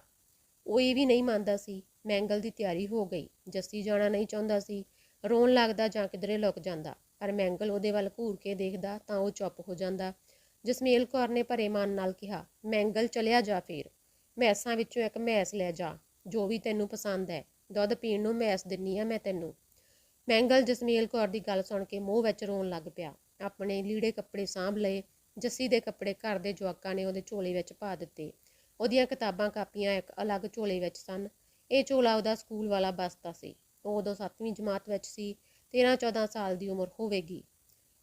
[SPEAKER 1] ਉਹ ਇਹ ਵੀ ਨਹੀਂ ਮੰਨਦਾ ਸੀ। ਮੈਂਗਲ ਦੀ ਤਿਆਰੀ ਹੋ ਗਈ। ਜੱਸੀ ਜਾਣਾ ਨਹੀਂ ਚਾਹੁੰਦਾ ਸੀ। ਰੋਣ ਲੱਗਦਾ ਜਾਂ ਕਿਧਰੇ ਲੁਕ ਜਾਂਦਾ। ਪਰ ਮੈਂਗਲ ਉਹਦੇ ਵੱਲ ਘੂਰ ਕੇ ਦੇਖਦਾ ਤਾਂ ਉਹ ਚੁੱਪ ਹੋ ਜਾਂਦਾ। ਜਸਮੇਲ ਕੌਰ ਨੇ ਭਰੇ ਮਨ ਨਾਲ ਕਿਹਾ, ਮੈਂਗਲ ਚਲਿਆ ਜਾ ਫੇਰ। ਮੈਸਾਂ ਵਿੱਚੋਂ ਇੱਕ ਮੈਸ ਲੈ ਜਾ, ਜੋ ਵੀ ਤੈਨੂੰ ਪਸੰਦ ਹੈ ਦੁੱਧ ਪੀਣ ਨੂੰ ਮੈਸ ਦਿੰਨੀ ਆ ਮੈਂ ਤੈਨੂੰ। ਮੈਂਗਲ ਜਸਮੇਲ ਕੌਰ ਦੀ ਗੱਲ ਸੁਣ ਕੇ ਮੂੰਹ ਵਿੱਚ ਰੋਣ ਲੱਗ ਪਿਆ। ਆਪਣੇ ਲੀੜੇ ਕੱਪੜੇ ਸਾਂਭ ਲਏ। ਜੱਸੀ ਦੇ ਕੱਪੜੇ ਘਰ ਦੇ ਜਵਾਕਾਂ ਨੇ ਉਹਦੇ ਝੋਲੇ ਵਿੱਚ ਪਾ ਦਿੱਤੇ। ਉਹਦੀਆਂ ਕਿਤਾਬਾਂ ਕਾਪੀਆਂ ਇੱਕ ਅਲੱਗ ਝੋਲੇ ਵਿੱਚ ਸਨ। ਇਹ ਝੋਲਾ ਉਹਦਾ ਸਕੂਲ ਵਾਲਾ ਬਸਤਾ ਸੀ। ਉਹ ਉਦੋਂ 7ਵੀਂ ਜਮਾਤ ਵਿੱਚ ਸੀ 13-14 ਸਾਲ ਦੀ ਉਮਰ ਹੋਵੇਗੀ।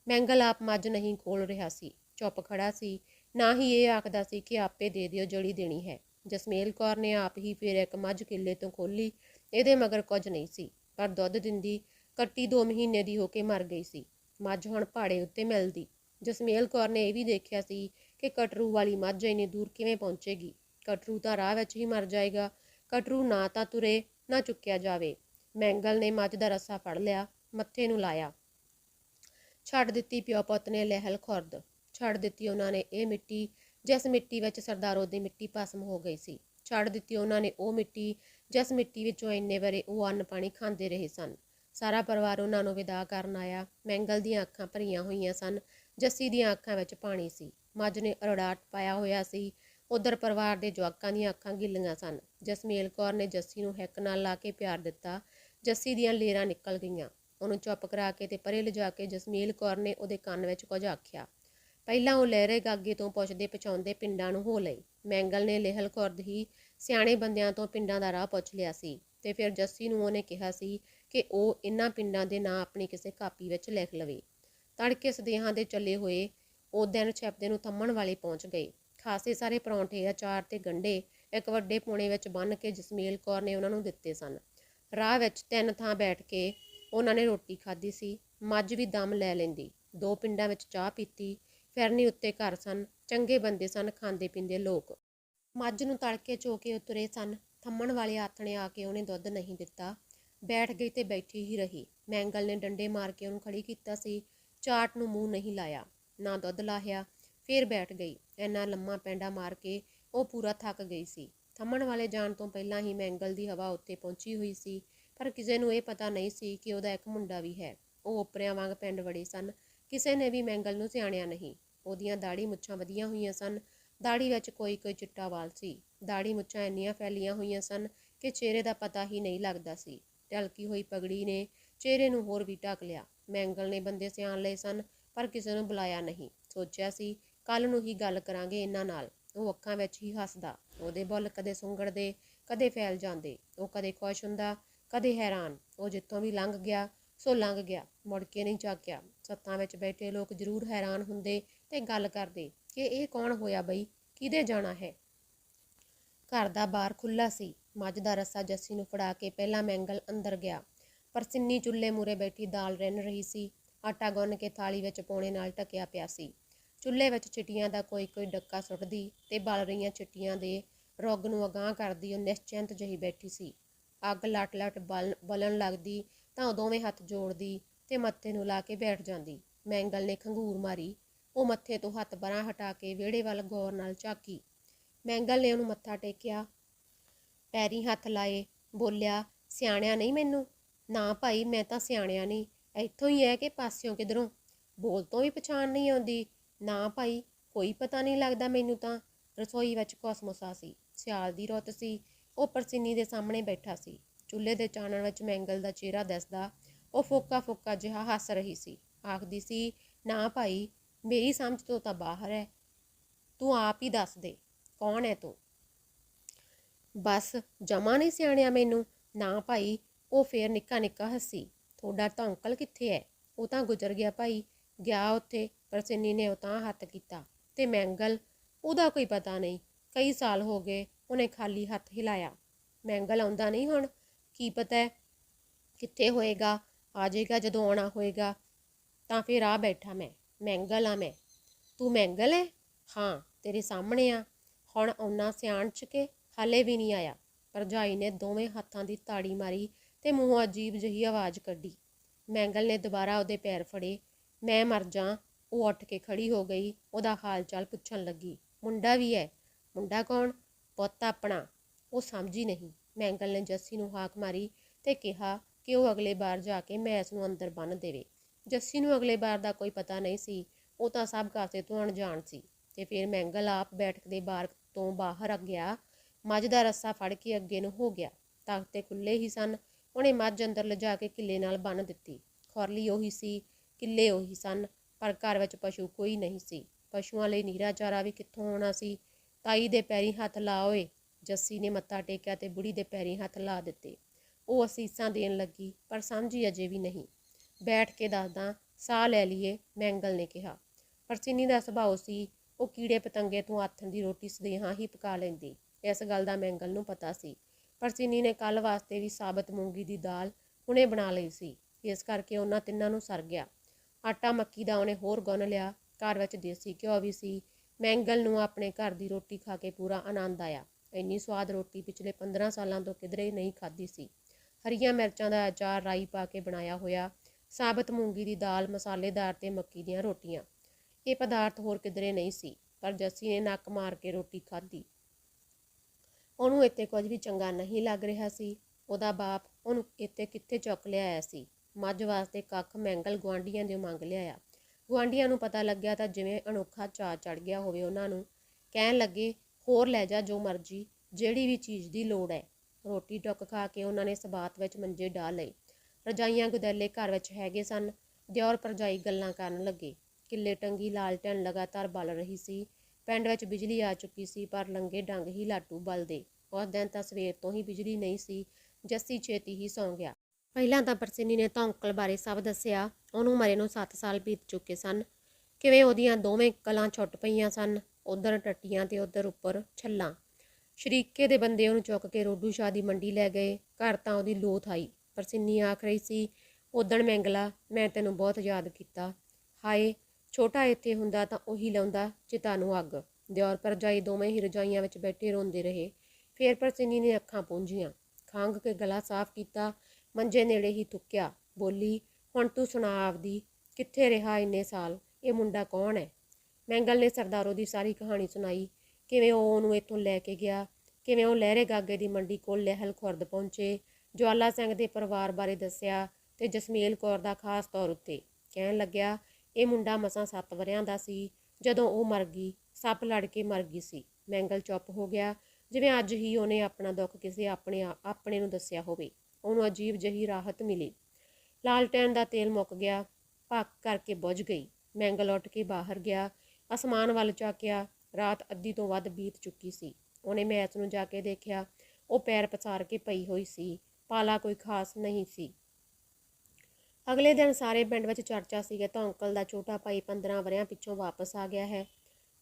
[SPEAKER 1] ਮੈਂਗਲ ਆਪ ਮੱਝ ਨਹੀਂ ਖੋਲ ਰਿਹਾ ਸੀ, ਚੁੱਪ ਖੜਾ ਸੀ, ਨਾ ਹੀ ਇਹ ਆਖਦਾ ਸੀ ਕਿ ਆਪੇ ਦੇ ਦਿਓ ਜਿਹੜੀ ਦੇਣੀ ਹੈ। ਜਸਮੇਲ ਕੌਰ ਨੇ ਆਪ ਹੀ ਫਿਰ ਇੱਕ ਮੱਝ ਕਿੱਲੇ ਤੋਂ ਖੋਲੀ ਇਹਦੇ ਮਗਰ ਕੁਝ ਨਹੀਂ ਸੀ, ਪਰ ਦੁੱਧ ਦਿੰਦੀ ਕੱਟੀ 2 ਮਹੀਨੇ ਦੀ ਹੋ ਕੇ ਮਰ ਗਈ ਸੀ। ਮੱਝ ਹੁਣ ਪਹਾੜੇ ਉੱਤੇ ਮਿਲਦੀ। ਜਸਮੇਲ ਕੌਰ ਨੇ ਇਹ ਵੀ ਦੇਖਿਆ ਸੀ ਕਿ ਕਟਰੂ ਵਾਲੀ ਮੱਝ ਇੰਨੀ ਦੂਰ ਕਿਵੇਂ ਪਹੁੰਚੇਗੀ। ਕਟਰੂ ਤਾਂ ਰਾਹ ਵਿੱਚ ਹੀ ਮਰ ਜਾਏਗਾ, ਕਟਰੂ ਨਾ ਤਾਂ ਤੁਰੇ, ਨਾ ਚੁੱਕਿਆ ਜਾਵੇ। ਮੈਂਗਲ ਨੇ ਮੱਝ ਦਾ ਰੱਸਾ ਫੜ ਲਿਆ, ਮੱਥੇ ਨੂੰ ਲਾਇਆ। ਛੱਡ ਦਿੱਤੀ ਪਿਓ ਪੁੱਤ ਨੇ ਲਹਿਲ ਖੁਰਦ। ਛੱਡ ਦਿੱਤੀ ਉਹਨਾਂ ਨੇ ਇਹ ਮਿੱਟੀ, ਜਿਸ ਮਿੱਟੀ ਵਿੱਚ ਸਰਦਾਰੋ ਦੀ ਮਿੱਟੀ ਭਸਮ ਹੋ ਗਈ ਸੀ। ਛੱਡ ਦਿੱਤੀ ਉਹਨਾਂ ਨੇ ਉਹ ਮਿੱਟੀ, ਜਿਸ ਮਿੱਟੀ ਵਿੱਚੋਂ ਇੰਨੇ ਵਰੇ ਉਹ ਅੰਨ ਪਾਣੀ ਖਾਂਦੇ ਰਹੇ ਸਨ। ਸਾਰਾ ਪਰਿਵਾਰ ਉਹਨਾਂ ਨੂੰ ਵਿਦਾ ਕਰਨ ਆਇਆ। ਮੈਂਗਲ ਦੀਆਂ ਅੱਖਾਂ ਭਰੀਆਂ ਹੋਈਆਂ ਸਨ। ਜੱਸੀ ਦੀਆਂ ਅੱਖਾਂ ਵਿੱਚ ਪਾਣੀ ਸੀ। ਮੱਝ ਨੇ ਅਰੜਾਟ ਪਾਇਆ ਹੋਇਆ ਸੀ। ਉਧਰ ਪਰਿਵਾਰ ਦੇ ਜਵਾਕਾਂ ਦੀਆਂ ਅੱਖਾਂ ਗਿੱਲੀਆਂ ਸਨ। ਜਸਮੇਲ ਕੌਰ ਨੇ ਜੱਸੀ ਨੂੰ ਹਿੱਕ ਨਾਲ ਲਾ ਕੇ ਪਿਆਰ ਦਿੱਤਾ। ਜੱਸੀ ਦੀਆਂ ਲੇਰਾਂ ਨਿਕਲ ਗਈਆਂ। ਉਹਨੂੰ ਚੁੱਪ ਕਰਾ ਕੇ ਤੇ ਪਰੇ ਲਿਜਾ ਕੇ ਜਸਮੀਲ ਕੌਰ ਨੇ ਉਹਦੇ ਕੰਨ ਵਿੱਚ ਕੁਝ ਆਖਿਆ। ਪਹਿਲਾਂ ਉਹ ਲਹਿਰੇ ਗਾਗੇ ਤੋਂ ਪੁੱਛਦੇ ਪਛਾਉਂਦੇ ਪਿੰਡਾਂ ਨੂੰ ਹੋ ਲਈ। ਮੈਂਗਲ ਨੇ ਲਹਿਲ ਖੁਰਦ ਹੀ ਸਿਆਣੇ ਬੰਦਿਆਂ ਤੋਂ ਪਿੰਡਾਂ ਦਾ ਰਾਹ ਪੁੱਛ ਲਿਆ ਸੀ ਤੇ ਫਿਰ ਜੱਸੀ ਨੂੰ ਉਹਨੇ ਕਿਹਾ ਸੀ ਕਿ ਉਹ ਇਹਨਾਂ ਪਿੰਡਾਂ ਦੇ ਨਾਂ ਆਪਣੀ ਕਿਸੇ ਕਾਪੀ ਵਿੱਚ ਲਿਖ ਲਵੇ। ਤੜਕੇ ਸਦੇਹਾਂ ਦੇ ਚੱਲੇ ਹੋਏ ਉਹ ਦਿਨ ਛੈਪਦੇ ਨੂੰ ਥੰਮਣ ਵਾਲੇ ਪਹੁੰਚ ਗਏ। ਖਾਸੇ ਸਾਰੇ ਪਰੌਂਠੇ, ਅਚਾਰ ਤੇ ਗੰਡੇ ਇੱਕ ਵੱਡੇ ਪੋਣੇ ਵਿੱਚ ਬੰਨ੍ਹ ਕੇ ਜਸਮੀਲ ਕੌਰ ਨੇ ਉਹਨਾਂ ਨੂੰ ਦਿੱਤੇ ਸਨ। ਰਾਹ ਵਿੱਚ ਤਿੰਨ ਥਾਂ ਬੈਠ ਕੇ ਉਹਨਾਂ ਨੇ ਰੋਟੀ ਖਾਧੀ ਸੀ। ਮੱਝ ਵੀ ਦਮ ਲੈ ਲੈਂਦੀ। ਦੋ ਪਿੰਡਾਂ ਵਿੱਚ ਚਾਹ ਪੀਤੀ। ਫਿਰਨੀ ਉੱਤੇ ਘਰ ਸਨ। ਚੰਗੇ ਬੰਦੇ ਸਨ, ਖਾਂਦੇ ਪੀਂਦੇ ਲੋਕ। ਮੱਝ ਨੂੰ ਤੜਕੇ ਚੋ ਕੇ ਉਤਰੇ ਸਨ। ਥੰਮਣ ਵਾਲੇ ਆਥਣੇ ਆ ਕੇ ਉਹਨੇ ਦੁੱਧ ਨਹੀਂ ਦਿੱਤਾ। ਬੈਠ ਗਈ ਤੇ ਬੈਠੀ ਹੀ ਰਹੀ। ਮੈਂਗਲ ਨੇ ਡੰਡੇ ਮਾਰ ਕੇ ਉਹਨੂੰ ਖੜੀ ਕੀਤਾ ਸੀ। ਚਾਟ ਨੂੰ ਮੂੰਹ ਨਹੀਂ ਲਾਇਆ। ਨਾ ਦੁੱਧ ਲਾਹਿਆ। ਫੇਰ ਬੈਠ ਗਈ। ਇੰਨਾ ਲੰਮਾ ਪੈਂਡਾ ਮਾਰ ਕੇ ਉਹ ਪੂਰਾ ਥੱਕ ਗਈ ਸੀ। ਅਮਨ ਵਾਲੇ ਜਾਣ ਤੋਂ ਪਹਿਲਾਂ ਹੀ ਮੈਂਗਲ ਦੀ ਹਵਾ ਉੱਤੇ ਪਹੁੰਚੀ ਹੋਈ ਸੀ, ਪਰ ਕਿਸੇ ਨੂੰ ਇਹ ਪਤਾ ਨਹੀਂ ਸੀ ਕਿ ਉਹਦਾ ਇੱਕ ਮੁੰਡਾ ਵੀ ਹੈ। ਉਹ ਓਪਰਿਆਂ ਵਾਂਗ ਪਿੰਡ ਵੜੇ ਸਨ। ਕਿਸੇ ਨੇ ਵੀ ਮੈਂਗਲ ਨੂੰ ਸਿਆਣਿਆ ਨਹੀਂ। ਉਹਦੀਆਂ ਦਾੜੀ ਮੁੱਛਾਂ ਵਧੀਆਂ ਹੋਈਆਂ ਸਨ। ਦਾੜੀ ਵਿੱਚ ਕੋਈ ਕੋਈ ਚਿੱਟਾ ਵਾਲ ਸੀ। ਦਾੜੀ ਮੁੱਛਾਂ ਇੰਨੀਆਂ ਫੈਲੀਆਂ ਹੋਈਆਂ ਸਨ ਕਿ ਚਿਹਰੇ ਦਾ ਪਤਾ ਹੀ ਨਹੀਂ ਲੱਗਦਾ ਸੀ। ਢਲਕੀ ਹੋਈ ਪਗੜੀ ਨੇ ਚਿਹਰੇ ਨੂੰ ਹੋਰ ਵੀ ਢੱਕ ਲਿਆ। ਮੈਂਗਲ ਨੇ ਬੰਦੇ ਸਿਆਣ ਲਏ ਸਨ, ਪਰ ਕਿਸੇ ਨੂੰ ਬੁਲਾਇਆ ਨਹੀਂ। ਸੋਚਿਆ ਸੀ ਕੱਲ ਨੂੰ ਹੀ ਗੱਲ ਕਰਾਂਗੇ ਇਹਨਾਂ ਨਾਲ। ਉਹ ਅੱਖਾਂ ਵਿੱਚ ਹੀ ਹੱਸਦਾ। ਉਹਦੇ ਬੁੱਲ ਕਦੇ ਸੁੰਗੜਦੇ, ਕਦੇ ਫੈਲ ਜਾਂਦੇ। ਉਹ ਕਦੇ ਖੁਸ਼ ਹੁੰਦਾ, ਕਦੇ ਹੈਰਾਨ। ਉਹ ਜਿੱਥੋਂ ਵੀ ਲੰਘ ਗਿਆ, ਸੋ ਲੰਘ ਗਿਆ। ਮੁੜ ਕੇ ਨਹੀਂ ਝਾਕਿਆ ਸੱਤਾਂ ਵਿੱਚ ਬੈਠੇ ਲੋਕ ਜ਼ਰੂਰ ਹੈਰਾਨ ਹੁੰਦੇ ਤੇ ਗੱਲ ਕਰਦੇ ਕਿ ਇਹ ਕੌਣ ਹੋਇਆ ਬਈ? ਕਿਹਦੇ ਜਾਣਾ ਹੈ? ਘਰ ਦਾ ਬਾਰ ਖੁੱਲਾ ਸੀ। ਮੱਝ ਦਾ ਰੱਸਾ ਜੱਸੀ ਨੂੰ ਫੜਾ ਕੇ ਪਹਿਲਾਂ ਮੈਂਗਲ ਅੰਦਰ ਗਿਆ। ਪਰ ਸਿੰਨੀ ਚੁੱਲ੍ਹੇ ਮੂਰੇ ਬੈਠੀ ਦਾਲ ਰਿੰਨ ਰਹੀ ਸੀ। ਆਟਾ ਗੁੰਨ ਕੇ ਥਾਲੀ ਵਿੱਚ ਪਾਉਣੇ ਨਾਲ ਢਕਿਆ ਪਿਆ ਸੀ। ਚੁੱਲ੍ਹੇ ਵਿੱਚ ਚਿੱਟੀਆਂ ਦਾ ਕੋਈ ਕੋਈ ਡੱਕਾ ਸੁੱਟਦੀ ਤੇ ਬਲ ਰਹੀਆਂ ਚਿੱਟੀਆਂ ਦੇ ਰੁੱਗ ਨੂੰ ਅਗਾਂਹ ਕਰਦੀ, ਉਹ ਨਿਸ਼ਚਿੰਤ ਜਿਹੀ ਬੈਠੀ ਸੀ। ਅੱਗ ਲਟ ਲਟ ਬਲ, ਬਲਣ ਲੱਗਦੀ ਤਾਂ ਉਹ ਦੋਵੇਂ ਹੱਥ ਜੋੜਦੀ ਤੇ ਮੱਥੇ ਨੂੰ ਲਾ ਕੇ ਬੈਠ ਜਾਂਦੀ। ਮੈਂਗਲ ਨੇ ਖੰਗੂਰ ਮਾਰੀ। ਉਹ ਮੱਥੇ ਤੋਂ ਹੱਥ ਬਰਾਂ ਹਟਾ ਕੇ ਵਿਹੜੇ ਵੱਲ ਗੌਰ ਨਾਲ ਝਾਕੀ। ਮੈਂਗਲ ਨੇ ਉਹਨੂੰ ਮੱਥਾ ਟੇਕਿਆ। ਪੈਰੀ ਹੱਥ ਲਾਏ, ਬੋਲਿਆ, ਸਿਆਣਿਆ ਨਹੀਂ ਮੈਨੂੰ? ਨਾ ਭਾਈ, ਮੈਂ ਤਾਂ ਸਿਆਣਿਆ ਨਹੀਂ। ਇੱਥੋਂ ਹੀ ਹੈ ਕਿ ਪਾਸਿਓਂ ਕਿਧਰੋਂ? ਬੋਲ ਤੋਂ ਵੀ ਪਛਾਣ ਨਹੀਂ ਆਉਂਦੀ। ਨਾ ਭਾਈ, ਕੋਈ ਪਤਾ ਨਹੀਂ ਲੱਗਦਾ ਮੈਨੂੰ ਤਾਂ। ਰਸੋਈ ਵਿੱਚ ਕੋਸਮੋਸਾ ਸੀ। ਸਿਆਲ ਦੀ ਰੁੱਤ ਸੀ। ਉਹ ਪਰਸੀਨੀ ਦੇ ਸਾਹਮਣੇ ਬੈਠਾ ਸੀ। ਚੁੱਲ੍ਹੇ ਦੇ ਚਾਨਣ ਵਿੱਚ ਮੈਂਗਲ ਦਾ ਚਿਹਰਾ ਦਿਸਦਾ, ਉਹ ਫੋਕਾ ਫੋਕਾ ਜਿਹਾ ਹੱਸ ਰਹੀ ਸੀ। ਆਖਦੀ ਸੀ, ਨਾ ਭਾਈ, ਮੇਰੀ ਸਮਝ ਤੋਂ ਤਾਂ ਬਾਹਰ ਹੈ ਤੂੰ ਆਪ ਹੀ ਦੱਸ ਦੇ, ਕੌਣ ਹੈ ਤੂੰ? ਬਸ, ਜਮਾ ਨਹੀਂ ਸਿਆਣਿਆ ਮੈਨੂੰ। ਨਾ ਭਾਈ, ਉਹ ਫੇਰ ਨਿੱਕਾ ਨਿੱਕਾ ਹੱਸੀ। ਤੁਹਾਡਾ ਤਾਂ ਅੰਕਲ ਕਿੱਥੇ ਹੈ ਉਹ ਤਾਂ ਗੁਜ਼ਰ ਗਿਆ ਭਾਈ। ਗਿਆ ਉੱਥੇ, ਪਰ ਪਰਸਿੰਨੀ ਨੇ ਉਹ ਤਾਂ ਹੱਥ ਕੀਤਾ ਤੇ ਮੈਂਗਲ ਉਹਦਾ ਕੋਈ ਪਤਾ ਨਹੀਂ। ਕਈ ਸਾਲ ਹੋ ਗਏ ਉਹਨੇ ਖਾਲੀ ਹੱਥ ਹਿਲਾਇਆ। ਮੈਂਗਲ ਆਉਂਦਾ ਨਹੀਂ ਹੁਣ, ਕੀ ਪਤਾ ਕਿੱਥੇ ਹੋਏਗਾ, ਆ ਜਾਏਗਾ ਜਦੋਂ ਆਉਣਾ ਹੋਏਗਾ। ਤਾਂ ਫਿਰ ਆ ਬੈਠਾ ਮੈਂ ਮੈਂਗਲ ਆ ਮੈਂ। ਤੂੰ ਮੈਂਗਲ ਹੈ? ਹਾਂ, ਤੇਰੇ ਸਾਹਮਣੇ ਆ। ਹੁਣ ਆਉਣਾ ਸਿਆਣ ਚ ਕੇ ਹਾਲੇ ਵੀ ਨਹੀਂ ਆਇਆ। ਭਰਜਾਈ ਨੇ ਦੋਵੇਂ ਹੱਥਾਂ ਦੀ ਤਾੜੀ ਮਾਰੀ ਤੇ ਮੂੰਹੋਂ ਅਜੀਬ ਜਿਹੀ ਆਵਾਜ਼ ਕੱਢੀ। ਮੈਂਗਲ ਨੇ ਦੁਬਾਰਾ ਉਹਦੇ ਪੈਰ ਫੜੇ ਮੈਂ ਮਰ ਜਾ, ਉਹ ਉੱਠ ਕੇ ਖੜੀ ਹੋ ਗਈ, ਉਹਦਾ ਹਾਲ ਚਾਲ ਪੁੱਛਣ ਲੱਗੀ। ਮੁੰਡਾ ਵੀ ਹੈ। ਮੁੰਡਾ ਕੌਣ? ਪੁੱਤ ਆਪਣਾ। ਉਹ ਸਮਝੀ ਨਹੀਂ। ਮੈਂਗਲ ਨੇ ਜੱਸੀ ਨੂੰ ਹਾਕ ਮਾਰੀ ਤੇ ਕਿਹਾ ਕਿ ਉਹ ਅਗਲੇ ਬਾਰ ਜਾ ਕੇ ਮੈਸ ਨੂੰ ਅੰਦਰ ਬੰਨ੍ਹ ਦੇਵੇ। ਜੱਸੀ ਨੂੰ ਅਗਲੇ ਬਾਰ ਦਾ ਕੋਈ ਪਤਾ ਨਹੀਂ ਸੀ। ਉਹ ਤਾਂ ਸਭ ਕਾਸੇ ਤੋਂ ਅਣਜਾਣ ਸੀ। ਤੇ ਫਿਰ ਮੈਂਗਲ ਆਪ ਬੈਠਕ ਦੇ ਬਾਰ ਤੋਂ ਬਾਹਰ ਆ ਗਿਆ। ਮੱਝ ਦਾ ਰੱਸਾ ਫੜ ਕੇ ਅੱਗੇ ਨੂੰ ਹੋ ਗਿਆ। ਤਖਤੇ ਖੁੱਲੇ ਹੀ ਸਨ। ਉਹਨੇ ਮੱਝ ਅੰਦਰ ਲਿਜਾ ਕੇ ਕਿੱਲੇ ਨਾਲ ਬੰਨ੍ਹ ਦਿੱਤੀ। ਖੁਰਲੀ ਉਹੀ ਸੀ ਕਿੱਲੇ ਉਹੀ ਸਨ, ਪਰ ਘਰ ਵਿੱਚ ਪਸ਼ੂ ਕੋਈ ਨਹੀਂ ਸੀ। ਪਸ਼ੂਆਂ ਲਈ ਨੀਰਾ ਚਾਰਾ ਵੀ ਕਿੱਥੋਂ ਆਉਣਾ ਸੀ? ਤਾਈ ਦੇ ਪੈਰੀ ਹੱਥ ਲਾ ਓਏ ਜੱਸੀ ਨੇ ਮੱਥਾ ਟੇਕਿਆ ਤੇ ਬੁੜੀ ਦੇ ਪੈਰੀ ਹੱਥ ਲਾ ਦਿੱਤੇ। ਉਹ ਅਸੀਸਾਂ ਦੇਣ ਲੱਗੀ, ਪਰ ਸਮਝੀ ਅਜੇ ਵੀ ਨਹੀਂ। ਬੈਠ ਕੇ ਦੱਸਦਾ, ਸਾਹ ਲੈ ਲਈਏ ਮੈਂਗਲ ਨੇ ਕਿਹਾ। ਪਰਸੀਨੀ ਦਾ ਸੁਭਾਅ ਸੀ, ਉਹ ਕੀੜੇ ਪਤੰਗੇ ਤੋਂ ਆਥਣ ਦੀ ਰੋਟੀ ਸਦੇਹਾਂ ਹੀ ਪਕਾ ਲੈਂਦੀ। ਇਸ ਗੱਲ ਦਾ ਮੈਂਗਲ ਨੂੰ ਪਤਾ ਸੀ। ਪਰ ਚੀਨੀ ਨੇ ਕੱਲ ਵਾਸਤੇ ਵੀ ਸਾਬਤ ਮੂੰਗੀ ਦੀ ਦਾਲ ਹੁਣੇ ਬਣਾ ਲਈ ਸੀ। ਇਸ ਕਰਕੇ ਉਹਨਾਂ ਤਿੰਨਾਂ ਨੂੰ ਸਰ ਗਿਆ। ਆਟਾ ਮੱਕੀ ਦਾ ਉਹਨੇ ਹੋਰ ਗੁੰਨ ਲਿਆ, ਘਰ ਵਿੱਚ ਦੇਸੀ ਘਿਓ ਵੀ ਸੀ। ਮੈਂਗਲ ਨੂੰ ਆਪਣੇ ਘਰ ਦੀ ਰੋਟੀ ਖਾ ਕੇ ਪੂਰਾ ਆਨੰਦ ਆਇਆ। ਇੰਨੀ ਸਵਾਦ ਰੋਟੀ ਪਿਛਲੇ 15 ਸਾਲਾਂ ਤੋਂ ਕਿਧਰੇ ਨਹੀਂ ਖਾਧੀ ਸੀ। ਹਰੀਆਂ ਮਿਰਚਾਂ ਦਾ ਅਚਾਰ ਰਾਈ ਪਾ ਕੇ ਬਣਾਇਆ ਹੋਇਆ, ਸਾਬਤ ਮੂੰਗੀ ਦੀ ਦਾਲ, ਮਸਾਲੇਦਾਰ ਤੇ ਮੱਕੀ ਦੀਆਂ ਰੋਟੀਆਂ। ਇਹ ਪਦਾਰਥ ਹੋਰ ਕਿਧਰੇ ਨਹੀਂ ਸੀ, ਪਰ ਜੱਸੀ ਨੇ ਨੱਕ ਮਾਰ ਕੇ ਰੋਟੀ ਖਾਧੀ। ਉਹਨੂੰ ਇੱਥੇ ਕੁਝ ਵੀ ਚੰਗਾ ਨਹੀਂ ਲੱਗ ਰਿਹਾ ਸੀ। ਉਹਦਾ ਬਾਪ ਉਹਨੂੰ ਇੱਥੇ ਕਿੱਥੇ ਚੁੱਕ ਲਿਆਇਆ ਸੀ? ਮੱਝ ਵਾਸਤੇ ਕੱਖ ਮੈਂਗਲ ਗੁਆਂਢੀਆਂ ਦੇ ਮੰਗ ਲਿਆਇਆ ਗੁਆਂਢੀਆਂ ਨੂੰ ਪਤਾ ਲੱਗਿਆ ਤਾਂ ਜਿਵੇਂ ਅਨੋਖਾ ਚਾਅ ਚੜ ਗਿਆ ਹੋਵੇ, ਉਹਨਾਂ ਨੂੰ ਕਹਿਣ ਲੱਗੇ, ਹੋਰ ਲੈ ਜਾ ਜੋ ਮਰਜ਼ੀ, ਜਿਹੜੀ ਵੀ ਚੀਜ਼ ਦੀ ਲੋੜ ਹੈ ਰੋਟੀ ਟੁੱਕ ਖਾ ਕੇ ਉਹਨਾਂ ਨੇ ਸਬਾਤ ਵਿੱਚ ਮੰਜੇ ਢਾ ਲਏ। ਰਜਾਈਆਂ ਗੁਦੈਲੇ ਘਰ ਵਿੱਚ ਹੈਗੇ ਸਨ। ਦਿਓਰ ਪਰਜਾਈ ਗੱਲਾਂ ਕਰਨ ਲੱਗੇ। ਕਿੱਲੇ ਟੰਗੀ ਲਾਲਟਨ ਲਗਾਤਾਰ ਬਲ ਰਹੀ ਸੀ। ਪਿੰਡ ਵਿੱਚ ਬਿਜਲੀ ਆ ਚੁੱਕੀ ਸੀ, ਪਰ ਲੰਗੇ ਡੰਗ ਹੀ ਲਾਟੂ ਬਲਦੇ। ਉਸ ਦਿਨ ਤਾਂ ਸਵੇਰ ਤੋਂ ਹੀ ਬਿਜਲੀ ਨਹੀਂ ਸੀ, ਜੱਸੀ ਛੇਤੀ ਹੀ ਸੌਂ ਗਿਆ। ਪਹਿਲਾਂ ਤਾਂ ਪਰਸਿਨੀ ਨੇ ਤਾਂ ਅੰਕਲ ਬਾਰੇ ਸਭ ਦੱਸਿਆ। ਉਹਨੂੰ ਮਰੇ ਨੂੰ 7 ਸਾਲ ਬੀਤ ਚੁੱਕੇ ਸਨ। ਕਿਵੇਂ ਉਹਦੀਆਂ ਦੋਵੇਂ ਕਲਾਂ ਛੁੱਟ ਪਈਆਂ ਸਨ, ਉਧਰ ਟੱਟੀਆਂ ਤੇ ਉਧਰ ਉੱਪਰ ਛੱਲਾਂ। ਸ਼ਰੀਕੇ ਦੇ ਬੰਦੇ ਉਹਨੂੰ ਚੁੱਕ ਕੇ ਰੋਡੂ ਸ਼ਾਹ ਦੀ ਮੰਡੀ ਲੈ ਗਏ। ਘਰ ਤਾਂ ਉਹਦੀ ਲੋਥ ਆਈ। ਪਰਸਿਨੀ ਆਖ ਰਹੀ ਸੀ, ਉਦਣ ਮੈਂਗਲਾ, ਮੈਂ ਤੈਨੂੰ ਬਹੁਤ ਯਾਦ ਕੀਤਾ। ਹਾਏ, ਛੋਟਾ ਇੱਥੇ ਹੁੰਦਾ ਤਾਂ ਉਹੀ ਲਾਉਂਦਾ ਚਿਤਾ ਨੂੰ ਅੱਗ। ਦਿਓਰ ਪਰਜਾਈ ਦੋਵੇਂ ਹੀ ਰਜਾਈਆਂ ਵਿੱਚ ਬੈਠੇ ਰੋਂਦੇ ਰਹੇ। ਫੇਰ ਪਰਸਿਨੀ ਨੇ ਅੱਖਾਂ ਪੂੰਝੀਆਂ। ਖੰਘ ਕੇ ਗਲਾ ਸਾਫ਼ ਕੀਤਾ। ਮੰਜੇ ਨੇੜੇ ਹੀ ਥੁੱਕਿਆ ਬੋਲੀ, ਹੁਣ ਤੂੰ ਸੁਣਾ ਆਪਦੀ, ਕਿੱਥੇ ਰਿਹਾ ਇੰਨੇ ਸਾਲ? ਇਹ ਮੁੰਡਾ ਕੌਣ ਹੈ ਮੈਂਗਲ ਨੇ ਸਰਦਾਰੋ ਦੀ ਸਾਰੀ ਕਹਾਣੀ ਸੁਣਾਈ। ਕਿਵੇਂ ਉਹ ਉਹਨੂੰ ਇੱਥੋਂ ਲੈ ਕੇ ਗਿਆ? ਕਿਵੇਂ ਉਹ ਲਹਿਰੇ ਗਾਗੇ ਦੀ ਮੰਡੀ ਕੋਲ ਲਹਿਲ ਖੁਰਦ ਪਹੁੰਚੇ? ਜਵਾਲਾ ਸਿੰਘ ਦੇ ਪਰਿਵਾਰ ਬਾਰੇ ਦੱਸਿਆ ਤੇ ਜਸਮੇਲ ਕੌਰ ਦਾ ਖਾਸ ਤੌਰ ਉੱਤੇ ਕਹਿਣ ਲੱਗਿਆ, ਇਹ ਮੁੰਡਾ ਮਸਾਂ 7 ਵਰਿਆਂ ਦਾ ਸੀ। ਜਦੋਂ ਉਹ ਮਰ ਗਈ, ਸੱਪ ਲੜ ਕੇ ਮਰ ਗਈ ਸੀ। ਮੈਂਗਲ ਚੁੱਪ ਹੋ ਗਿਆ। ਜਿਵੇਂ ਅੱਜ ਹੀ ਉਹਨੇ ਆਪਣਾ ਦੁੱਖ ਕਿਸੇ ਆਪਣੇ ਆਪਣੇ ਨੂੰ ਦੱਸਿਆ ਹੋਵੇ। ਉਹਨੂੰ ਅਜੀਬ ਜਹੀ ਰਾਹਤ ਮਿਲੀ। ਲਾਲਟੈਨ ਦਾ ਤੇਲ ਮੁੱਕ ਗਿਆ ਭੱਕ ਕਰਕੇ ਬੁੱਝ ਗਈ। ਮੈਂਗਲ ਉੱਠ ਕੇ ਬਾਹਰ ਗਿਆ। ਅਸਮਾਨ ਵੱਲ ਝਾਕਿਆ। ਰਾਤ ਅੱਧੀ ਤੋਂ ਵੱਧ ਬੀਤ ਚੁੱਕੀ ਸੀ। ਉਹਨੇ ਮੈਚ ਨੂੰ ਜਾ ਕੇ ਦੇਖਿਆ। ਉਹ ਪੈਰ ਪਸਾਰ ਕੇ ਪਈ ਹੋਈ ਸੀ। ਪਾਲਾ ਕੋਈ ਖਾਸ ਨਹੀਂ ਸੀ। ਅਗਲੇ ਦਿਨ ਸਾਰੇ ਪਿੰਡ ਵਿੱਚ ਚਰਚਾ ਸੀਗਾ ਤਾਂ ਅੰਕਲ ਦਾ ਛੋਟਾ ਭਾਈ 15 ਵਰਿਆਂ ਪਿੱਛੋਂ ਵਾਪਸ ਆ ਗਿਆ ਹੈ।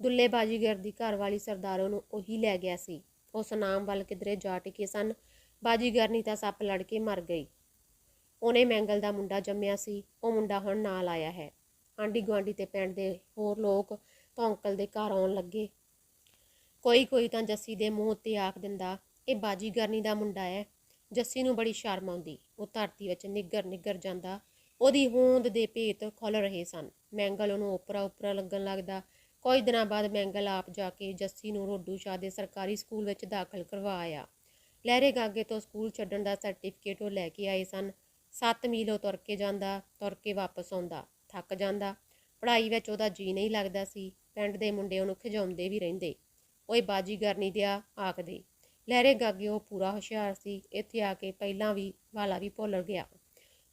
[SPEAKER 1] ਦੁੱਲੇ ਬਾਜੀਗਰ ਦੀ ਘਰ ਵਾਲੀ ਸਰਦਾਰੋ ਨੂੰ ਉਹੀ ਲੈ ਗਿਆ ਸੀ। ਉਸ ਨਾਮ ਵੱਲ ਕਿਧਰੇ ਜਾ ਟਿਕੇ ਸਨ। ਬਾਜੀਗਰਨੀ ਤਾਂ ਸੱਪ ਲੜ ਕੇ ਮਰ ਗਈ। ਉਹਨੇ ਮੈਂਗਲ ਦਾ ਮੁੰਡਾ ਜੰਮਿਆ ਸੀ। ਉਹ ਮੁੰਡਾ ਹੁਣ ਨਾਲ ਆਇਆ ਹੈ। ਆਂਢੀ ਗੁਆਂਢੀ ਤੇ ਪਿੰਡ ਦੇ ਹੋਰ ਲੋਕ ਤਾਂ ਅੰਕਲ ਦੇ ਘਰ ਆਉਣ ਲੱਗੇ। ਕੋਈ ਕੋਈ ਤਾਂ ਜੱਸੀ ਦੇ ਮੂੰਹ ਉੱਤੇ ਆਖ ਦਿੰਦਾ, ਇਹ ਬਾਜੀਗਰਨੀ ਦਾ ਮੁੰਡਾ ਹੈ। ਜੱਸੀ ਨੂੰ ਬੜੀ ਸ਼ਰਮ ਆਉਂਦੀ। ਉਹ ਧਰਤੀ ਵਿੱਚ ਨਿੱਗਰ ਨਿੱਗਰ ਜਾਂਦਾ। ਉਹਦੀ ਹੋਂਦ ਦੇ ਭੇਤ ਖੁੱਲ ਰਹੇ ਸਨ। ਮੈਂਗਲ ਉਹਨੂੰ ਉਪਰਾ ਉਪਰਾ ਲੱਗਣ ਲੱਗਦਾ। ਕੁਝ ਦਿਨਾਂ ਬਾਅਦ ਮੈਂਗਲ ਆਪ ਜਾ ਕੇ ਜੱਸੀ ਨੂੰ ਰੋਡੂ ਸ਼ਾਹ ਦੇ ਸਰਕਾਰੀ ਸਕੂਲ ਵਿੱਚ ਦਾਖਲ ਕਰਵਾ ਆਇਆ। ਲਹਿਰੇ ਗਾਗੇ ਤੋਂ ਸਕੂਲ ਛੱਡਣ ਦਾ ਸਰਟੀਫਿਕੇਟ ਉਹ ਲੈ ਕੇ ਆਏ ਸਨ। 7 ਮੀਲ ਉਹ ਤੁਰ ਕੇ ਜਾਂਦਾ, ਤੁਰ ਕੇ ਵਾਪਸ ਆਉਂਦਾ, ਥੱਕ ਜਾਂਦਾ। ਪੜ੍ਹਾਈ ਵਿੱਚ ਉਹਦਾ ਜੀ ਨਹੀਂ ਲੱਗਦਾ ਸੀ। ਪਿੰਡ ਦੇ ਮੁੰਡੇ ਉਹਨੂੰ ਖਿਜਾਉਂਦੇ ਵੀ ਰਹਿੰਦੇ। ਓਏ ਬਾਜੀਗਰ ਨਹੀਂ ਦਿਆ ਆਖਦੇ ਲਹਿਰੇ ਗਾਗੇ ਉਹ ਪੂਰਾ ਹੁਸ਼ਿਆਰ ਸੀ। ਇੱਥੇ ਆ ਕੇ ਪਹਿਲਾਂ ਵੀ ਵਾਲਾ ਵੀ ਭੁੱਲ ਗਿਆ।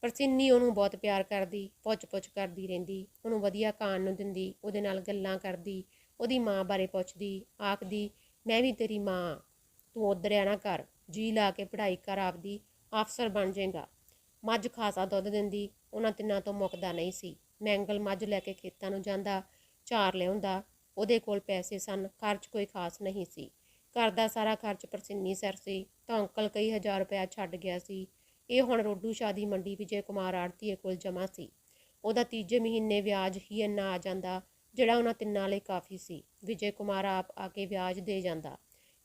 [SPEAKER 1] ਪਰ ਸਿੰਨੀ ਉਹਨੂੰ ਬਹੁਤ ਪਿਆਰ ਕਰਦੀ, ਪੁੱਛ-ਪੁੱਛ ਕਰਦੀ ਰਹਿੰਦੀ। ਉਹਨੂੰ ਵਧੀਆ ਖਾਣ ਨੂੰ ਦਿੰਦੀ, ਉਹਦੇ ਨਾਲ ਗੱਲਾਂ ਕਰਦੀ, ਉਹਦੀ ਮਾਂ ਬਾਰੇ ਪੁੱਛਦੀ, ਆਖਦੀ, ਮੈਂ ਵੀ ਤੇਰੀ ਮਾਂ ਆਂ। ਤੂੰ ਉਧਰ ਆ ਨਾ ਕਰ। ਜੀ ਲਾ ਕੇ ਪੜ੍ਹਾਈ ਕਰ ਆਪਦੀ ਅਫਸਰ ਬਣ ਜਾਏਗਾ। ਮੱਝ ਖਾਸਾ ਦੁੱਧ ਦਿੰਦੀ, ਉਹਨਾਂ ਤਿੰਨਾਂ ਤੋਂ ਮੁੱਕਦਾ ਨਹੀਂ ਸੀ। ਮੈਂਗਲ ਮੱਝ ਲੈ ਕੇ ਖੇਤਾਂ ਨੂੰ ਜਾਂਦਾ ਚਾਰ ਲਿਆਉਂਦਾ, ਉਹਦੇ ਕੋਲ ਪੈਸੇ ਸਨ, ਖਰਚ ਕੋਈ ਖਾਸ ਨਹੀਂ ਸੀ। ਘਰ ਦਾ ਸਾਰਾ ਖਰਚ ਪਰਸਿੰਨੀ ਸਰ ਸੀ, ਤਾਂ ਅੰਕਲ ਕਈ ਹਜ਼ਾਰ ਰੁਪਇਆ ਛੱਡ ਗਿਆ ਸੀ। ਇਹ ਹੁਣ ਰੋਡੂ ਸ਼ਾਦੀ ਮੰਡੀ ਵਿਜੇ ਕੁਮਾਰ ਆੜਤੀਏ ਕੋਲ ਜਮ੍ਹਾਂ ਸੀ। ਉਹਦਾ ਤੀਜੇ ਮਹੀਨੇ ਵਿਆਜ ਹੀ ਇੰਨਾ ਆ ਜਾਂਦਾ, ਜਿਹੜਾ ਉਹਨਾਂ ਤਿੰਨਾਂ ਲਈ ਕਾਫੀ ਸੀ। ਵਿਜੇ ਕੁਮਾਰ ਆਪ ਆ ਕੇ ਵਿਆਜ ਦੇ ਜਾਂਦਾ।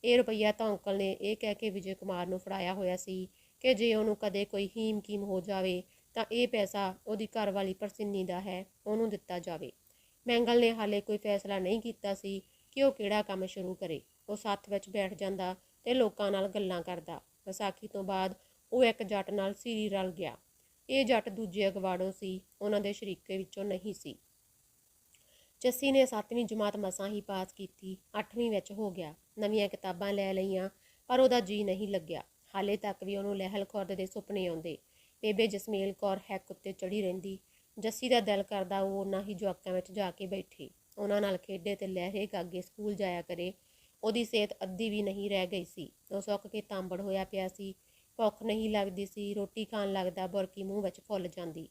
[SPEAKER 1] ਇਹ ਰੁਪਈਆ ਤਾਂ ਅੰਕਲ ਨੇ ਇਹ ਕਹਿ ਕੇ ਵਿਜੇ ਕੁਮਾਰ ਨੂੰ ਫੜਾਇਆ ਹੋਇਆ ਸੀ ਕਿ ਜੇ ਉਹਨੂੰ ਕਦੇ ਕੋਈ ਹੀਮ ਕੀਮ ਹੋ ਜਾਵੇ ਤਾਂ ਇਹ ਪੈਸਾ ਉਹਦੀ ਘਰਵਾਲੀ ਪਰਸਿੰਨੀ ਦਾ ਹੈ, ਉਹਨੂੰ ਦਿੱਤਾ ਜਾਵੇ। ਮੈਂਗਲ ਨੇ ਹਾਲੇ ਕੋਈ ਫੈਸਲਾ ਨਹੀਂ ਕੀਤਾ ਸੀ ਕਿ ਉਹ ਕਿਹੜਾ ਕੰਮ ਸ਼ੁਰੂ ਕਰੇ। ਉਹ ਸੱਥ ਵਿੱਚ ਬੈਠ ਜਾਂਦਾ ਤੇ ਲੋਕਾਂ ਨਾਲ ਗੱਲਾਂ ਕਰਦਾ। ਵਿਸਾਖੀ ਤੋਂ ਬਾਅਦ ਉਹ ਇੱਕ ਜੱਟ ਨਾਲ ਸੀਰੀ ਰਲ ਗਿਆ। ਇਹ ਜੱਟ ਦੂਜੇ ਅਗਵਾੜੋਂ ਸੀ, ਉਹਨਾਂ ਦੇ ਸ਼ਰੀਕੇ ਵਿੱਚੋਂ ਨਹੀਂ ਸੀ। ਜੱਸੀ ਨੇ 7ਵੀਂ ਜਮਾਤ ਮਸਾਂ ਹੀ ਪਾਸ ਕੀਤੀ। 8ਵੀਂ ਵਿੱਚ ਹੋ ਗਿਆ। ਨਵੀਆਂ ਕਿਤਾਬਾਂ ਲੈ ਲਈਆਂ, ਪਰ ਉਹਦਾ ਜੀ ਨਹੀਂ ਲੱਗਿਆ। ਹਾਲੇ ਤੱਕ ਵੀ ਉਹਨੂੰ ਲਹਿਲ ਖੁਰਦ ਦੇ ਸੁਪਨੇ ਆਉਂਦੇ। ਬੇਬੇ ਜਸਮੇਲ ਕੌਰ ਹੈਕ ਉੱਤੇ ਚੜੀ ਰਹਿੰਦੀ। ਜੱਸੀ ਦਾ ਦਿਲ ਕਰਦਾ ਉਹ ਉਹਨਾਂ ਹੀ ਜਵਾਕਾਂ ਵਿੱਚ ਜਾ ਕੇ ਬੈਠੀ। ਉਹਨਾਂ ਨਾਲ ਖੇਡੇ ਤੇ ਲਹਿਰੇ ਗਾਗੇ ਸਕੂਲ ਜਾਇਆ ਕਰੇ। ਉਹਦੀ ਸਿਹਤ ਅੱਧੀ ਵੀ ਨਹੀਂ ਰਹਿ ਗਈ ਸੀ। ਉਹ ਸੁੱਕ ਕੇ ਤਾਂਬੜ ਹੋਇਆ ਪਿਆ ਸੀ। ਭੁੱਖ ਨਹੀਂ ਲੱਗਦੀ ਸੀ। ਰੋਟੀ ਖਾਣ ਲੱਗਦਾ, ਬੁਰਕੀ ਮੂੰਹ ਵਿੱਚ ਫੁੱਲ ਜਾਂਦੀ।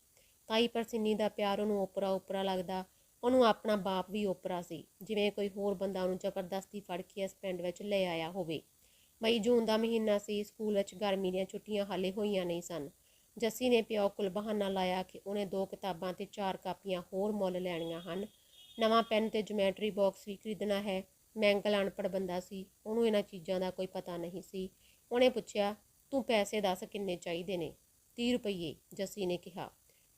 [SPEAKER 1] ਤਾਈ ਪਰਸਿੰਨੀ ਦਾ ਪਿਆਰ ਉਹਨੂੰ ਉਪਰਾ ਉਪਰਾ ਲੱਗਦਾ। ਉਹਨੂੰ ਆਪਣਾ ਬਾਪ ਵੀ ਓਪਰਾ ਸੀ। ਜਿਵੇਂ ਕੋਈ ਹੋਰ ਬੰਦਾ ਉਹਨੂੰ ਜ਼ਬਰਦਸਤੀ ਫੜ ਕੇ ਇਸ ਪਿੰਡ ਵਿੱਚ ਲੈ ਆਇਆ ਹੋਵੇ। ਮਈ ਜੂਨ ਦਾ ਮਹੀਨਾ ਸੀ, ਸਕੂਲ ਵਿੱਚ ਗਰਮੀ ਦੀਆਂ ਛੁੱਟੀਆਂ ਹਾਲੇ ਹੋਈਆਂ ਨਹੀਂ ਸਨ। ਜੱਸੀ ਨੇ ਪਿਓ ਕੋਲ ਬਹਾਨਾ ਲਾਇਆ ਕਿ ਉਹਨੇ ਦੋ ਕਿਤਾਬਾਂ ਤੇ ਚਾਰ ਕਾਪੀਆਂ ਹੋਰ ਮੁੱਲ ਲੈਣੀਆਂ ਹਨ। ਨਵਾਂ ਪੈਨ ਤੇ ਜਿਓਮੈਟਰੀ ਬਾਕਸ ਵੀ ਖਰੀਦਣਾ ਹੈ। ਮੈਂਗਲ ਅਨਪੜ੍ਹ ਬੰਦਾ ਸੀ, ਉਹਨੂੰ ਇਹਨਾਂ ਚੀਜ਼ਾਂ ਦਾ ਕੋਈ ਪਤਾ ਨਹੀਂ ਸੀ। ਉਹਨੇ ਪੁੱਛਿਆ, ਤੂੰ ਪੈਸੇ ਦੱਸ ਕਿੰਨੇ ਚਾਹੀਦੇ ਨੇ? 30 ਰੁਪਏ ਜੱਸੀ ਨੇ ਕਿਹਾ।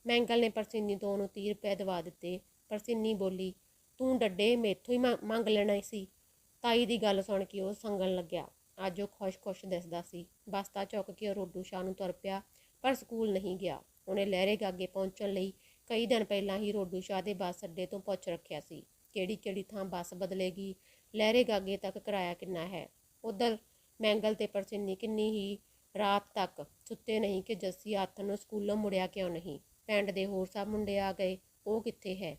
[SPEAKER 1] ਮੈਂਗਲ ਨੇ ਪਰਸੀਨੀ ਤੋਂ ਉਹਨੂੰ 30 ਰੁਪਏ ਦਵਾ ਦਿੱਤੇ। ਪਰਸਿੰਨੀ ਬੋਲੀ, ਤੂੰ ਡੱਡੇ ਮੇਥੋਂ ਹੀ ਮੰਗ- ਮੰਗ ਲੈਣਾ ਸੀ। ਤਾਈ ਦੀ ਗੱਲ ਸੁਣ ਕੇ ਉਹ ਸੰਗਣ ਲੱਗਿਆ। ਅੱਜ ਉਹ ਖੁਸ਼-ਖੁਸ਼ ਦਿਸਦਾ ਸੀ। ਬਸਤਾ ਚੁੱਕ ਕੇ ਉਹ ਰੋਡੂ ਸ਼ਾਹ ਨੂੰ ਤੁਰ ਪਿਆ, ਪਰ ਸਕੂਲ ਨਹੀਂ ਗਿਆ। ਉਹਨੇ ਲਹਿਰੇ ਗਾਗੇ ਪਹੁੰਚਣ ਲਈ ਕਈ ਦਿਨ ਪਹਿਲਾਂ ਹੀ ਰੋਡੂ ਸ਼ਾਹ ਦੇ ਬੱਸ ਅੱਡੇ ਤੋਂ ਪੁੱਛ ਰੱਖਿਆ ਸੀ, ਕਿਹੜੀ ਕਿਹੜੀ ਥਾਂ ਬੱਸ ਬਦਲੇਗੀ? ਲਹਿਰੇ ਗਾਗੇ ਤੱਕ ਕਿਰਾਇਆ ਕਿੰਨਾ ਹੈ? ਉਧਰ ਮੈਂਗਲ ਤੇ ਪਰਸਿੰਨੀ ਕਿੰਨੀ ਹੀ ਰਾਤ ਤੱਕ ਸੁੱਤੇ ਨਹੀਂ ਕਿ ਜੱਸੀ ਹੱਥ ਨੂੰ ਸਕੂਲੋਂ ਮੁੜਿਆ ਕਿਉਂ ਨਹੀਂ? ਪਿੰਡ ਦੇ ਹੋਰ ਸਭ ਮੁੰਡੇ ਆ ਗਏ, ਉਹ ਕਿੱਥੇ ਹੈ?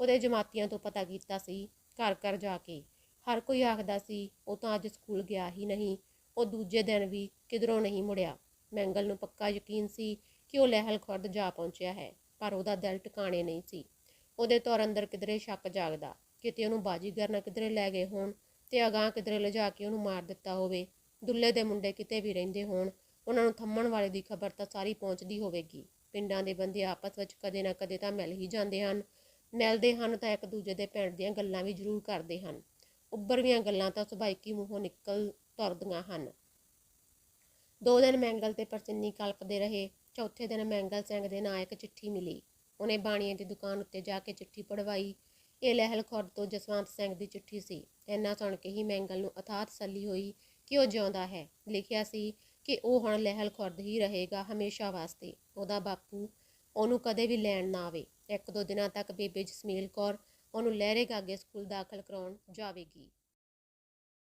[SPEAKER 1] ਉਹਦੇ ਜਮਾਤੀਆਂ ਤੋਂ ਪਤਾ ਕੀਤਾ ਸੀ ਘਰ ਘਰ ਜਾ ਕੇ। ਹਰ ਕੋਈ ਆਖਦਾ ਸੀ, ਉਹ ਤਾਂ ਅੱਜ ਸਕੂਲ ਗਿਆ ਹੀ ਨਹੀਂ। ਉਹ ਦੂਜੇ ਦਿਨ ਵੀ ਕਿਧਰੋਂ ਨਹੀਂ ਮੁੜਿਆ। ਮੈਂਗਲ ਨੂੰ ਪੱਕਾ ਯਕੀਨ ਸੀ ਕਿ ਉਹ ਲਹਿਲ ਖੁਰਦ ਜਾ ਪਹੁੰਚਿਆ ਹੈ, ਪਰ ਉਹਦਾ ਦਿਲ ਟਿਕਾਣੇ ਨਹੀਂ ਸੀ। ਉਹਦੇ ਤੌਰ ਅੰਦਰ ਕਿਧਰੇ ਸ਼ੱਕ ਜਾਗਦਾ, ਕਿਤੇ ਉਹਨੂੰ ਬਾਜੀਗਰ ਨਾ ਕਿਧਰੇ ਲੈ ਗਏ ਹੋਣ ਤੇ ਅਗਾਂਹ ਕਿਧਰੇ ਲਿਜਾ ਕੇ ਉਹਨੂੰ ਮਾਰ ਦਿੱਤਾ ਹੋਵੇ। ਦੁੱਲੇ ਦੇ ਮੁੰਡੇ ਕਿਤੇ ਵੀ ਰਹਿੰਦੇ ਹੋਣ, ਉਹਨਾਂ ਨੂੰ ਥੰਮਣ ਵਾਲੇ ਦੀ ਖਬਰ ਤਾਂ ਸਾਰੀ ਪਹੁੰਚਦੀ ਹੋਵੇਗੀ। ਪਿੰਡਾਂ ਦੇ ਬੰਦੇ ਆਪਸ ਵਿੱਚ ਕਦੇ ਨਾ ਕਦੇ ਤਾਂ ਮਿਲ ਹੀ ਜਾਂਦੇ ਹਨ। ਮਿਲਦੇ ਹਨ ਤਾਂ ਇੱਕ ਦੂਜੇ ਦੇ ਪਿੰਡ ਦੀਆਂ ਗੱਲਾਂ ਵੀ ਜ਼ਰੂਰ ਕਰਦੇ ਹਨ। ਉੱਭਰਵੀਆਂ ਗੱਲਾਂ ਤਾਂ ਸੁਭਾਈਕੀ ਮੂੰਹੋਂ ਨਿਕਲ ਤੁਰਦੀਆਂ ਹਨ। ਦੋ ਦਿਨ ਮੈਂਗਲ ਤੇ ਪਰਚੰਨੀ ਕਲਪਦੇ ਰਹੇ। ਚੌਥੇ ਦਿਨ ਮੈਂਗਲ ਸਿੰਘ ਦੇ ਨਾਂ ਇੱਕ ਚਿੱਠੀ ਮਿਲੀ। ਉਹਨੇ ਬਾਣੀਆਂ ਦੀ ਦੁਕਾਨ ਉੱਤੇ ਜਾ ਕੇ ਚਿੱਠੀ ਪੜਵਾਈ ਇਹ ਲਹਿਲ ਖੁਰਦ ਤੋਂ ਜਸਵੰਤ ਸਿੰਘ ਦੀ ਚਿੱਠੀ ਸੀ। ਇੰਨਾ ਸੁਣ ਕੇ ਹੀ ਮੈਂਗਲ ਨੂੰ ਅਥਾਹ ਤਸੱਲੀ ਹੋਈ ਕਿ ਉਹ ਜਿਉਂਦਾ ਹੈ। ਲਿਖਿਆ ਸੀ ਕਿ ਉਹ ਹੁਣ ਲਹਿਲ ਖੁਰਦ ਹੀ ਰਹੇਗਾ ਹਮੇਸ਼ਾ ਵਾਸਤੇ। ਉਹਦਾ ਬਾਪੂ ਉਹਨੂੰ ਕਦੇ ਵੀ ਲੈਣ ਨਾ ਆਵੇ। ਇੱਕ ਦੋ ਦਿਨਾਂ ਤੱਕ ਬੇਬੇ ਜਸਮੀਲ ਕੌਰ ਉਹਨੂੰ ਲਹਿਰੇ ਗਾਗੇ ਸਕੂਲ ਦਾਖਲ ਕਰਾਉਣ ਜਾਵੇਗੀ।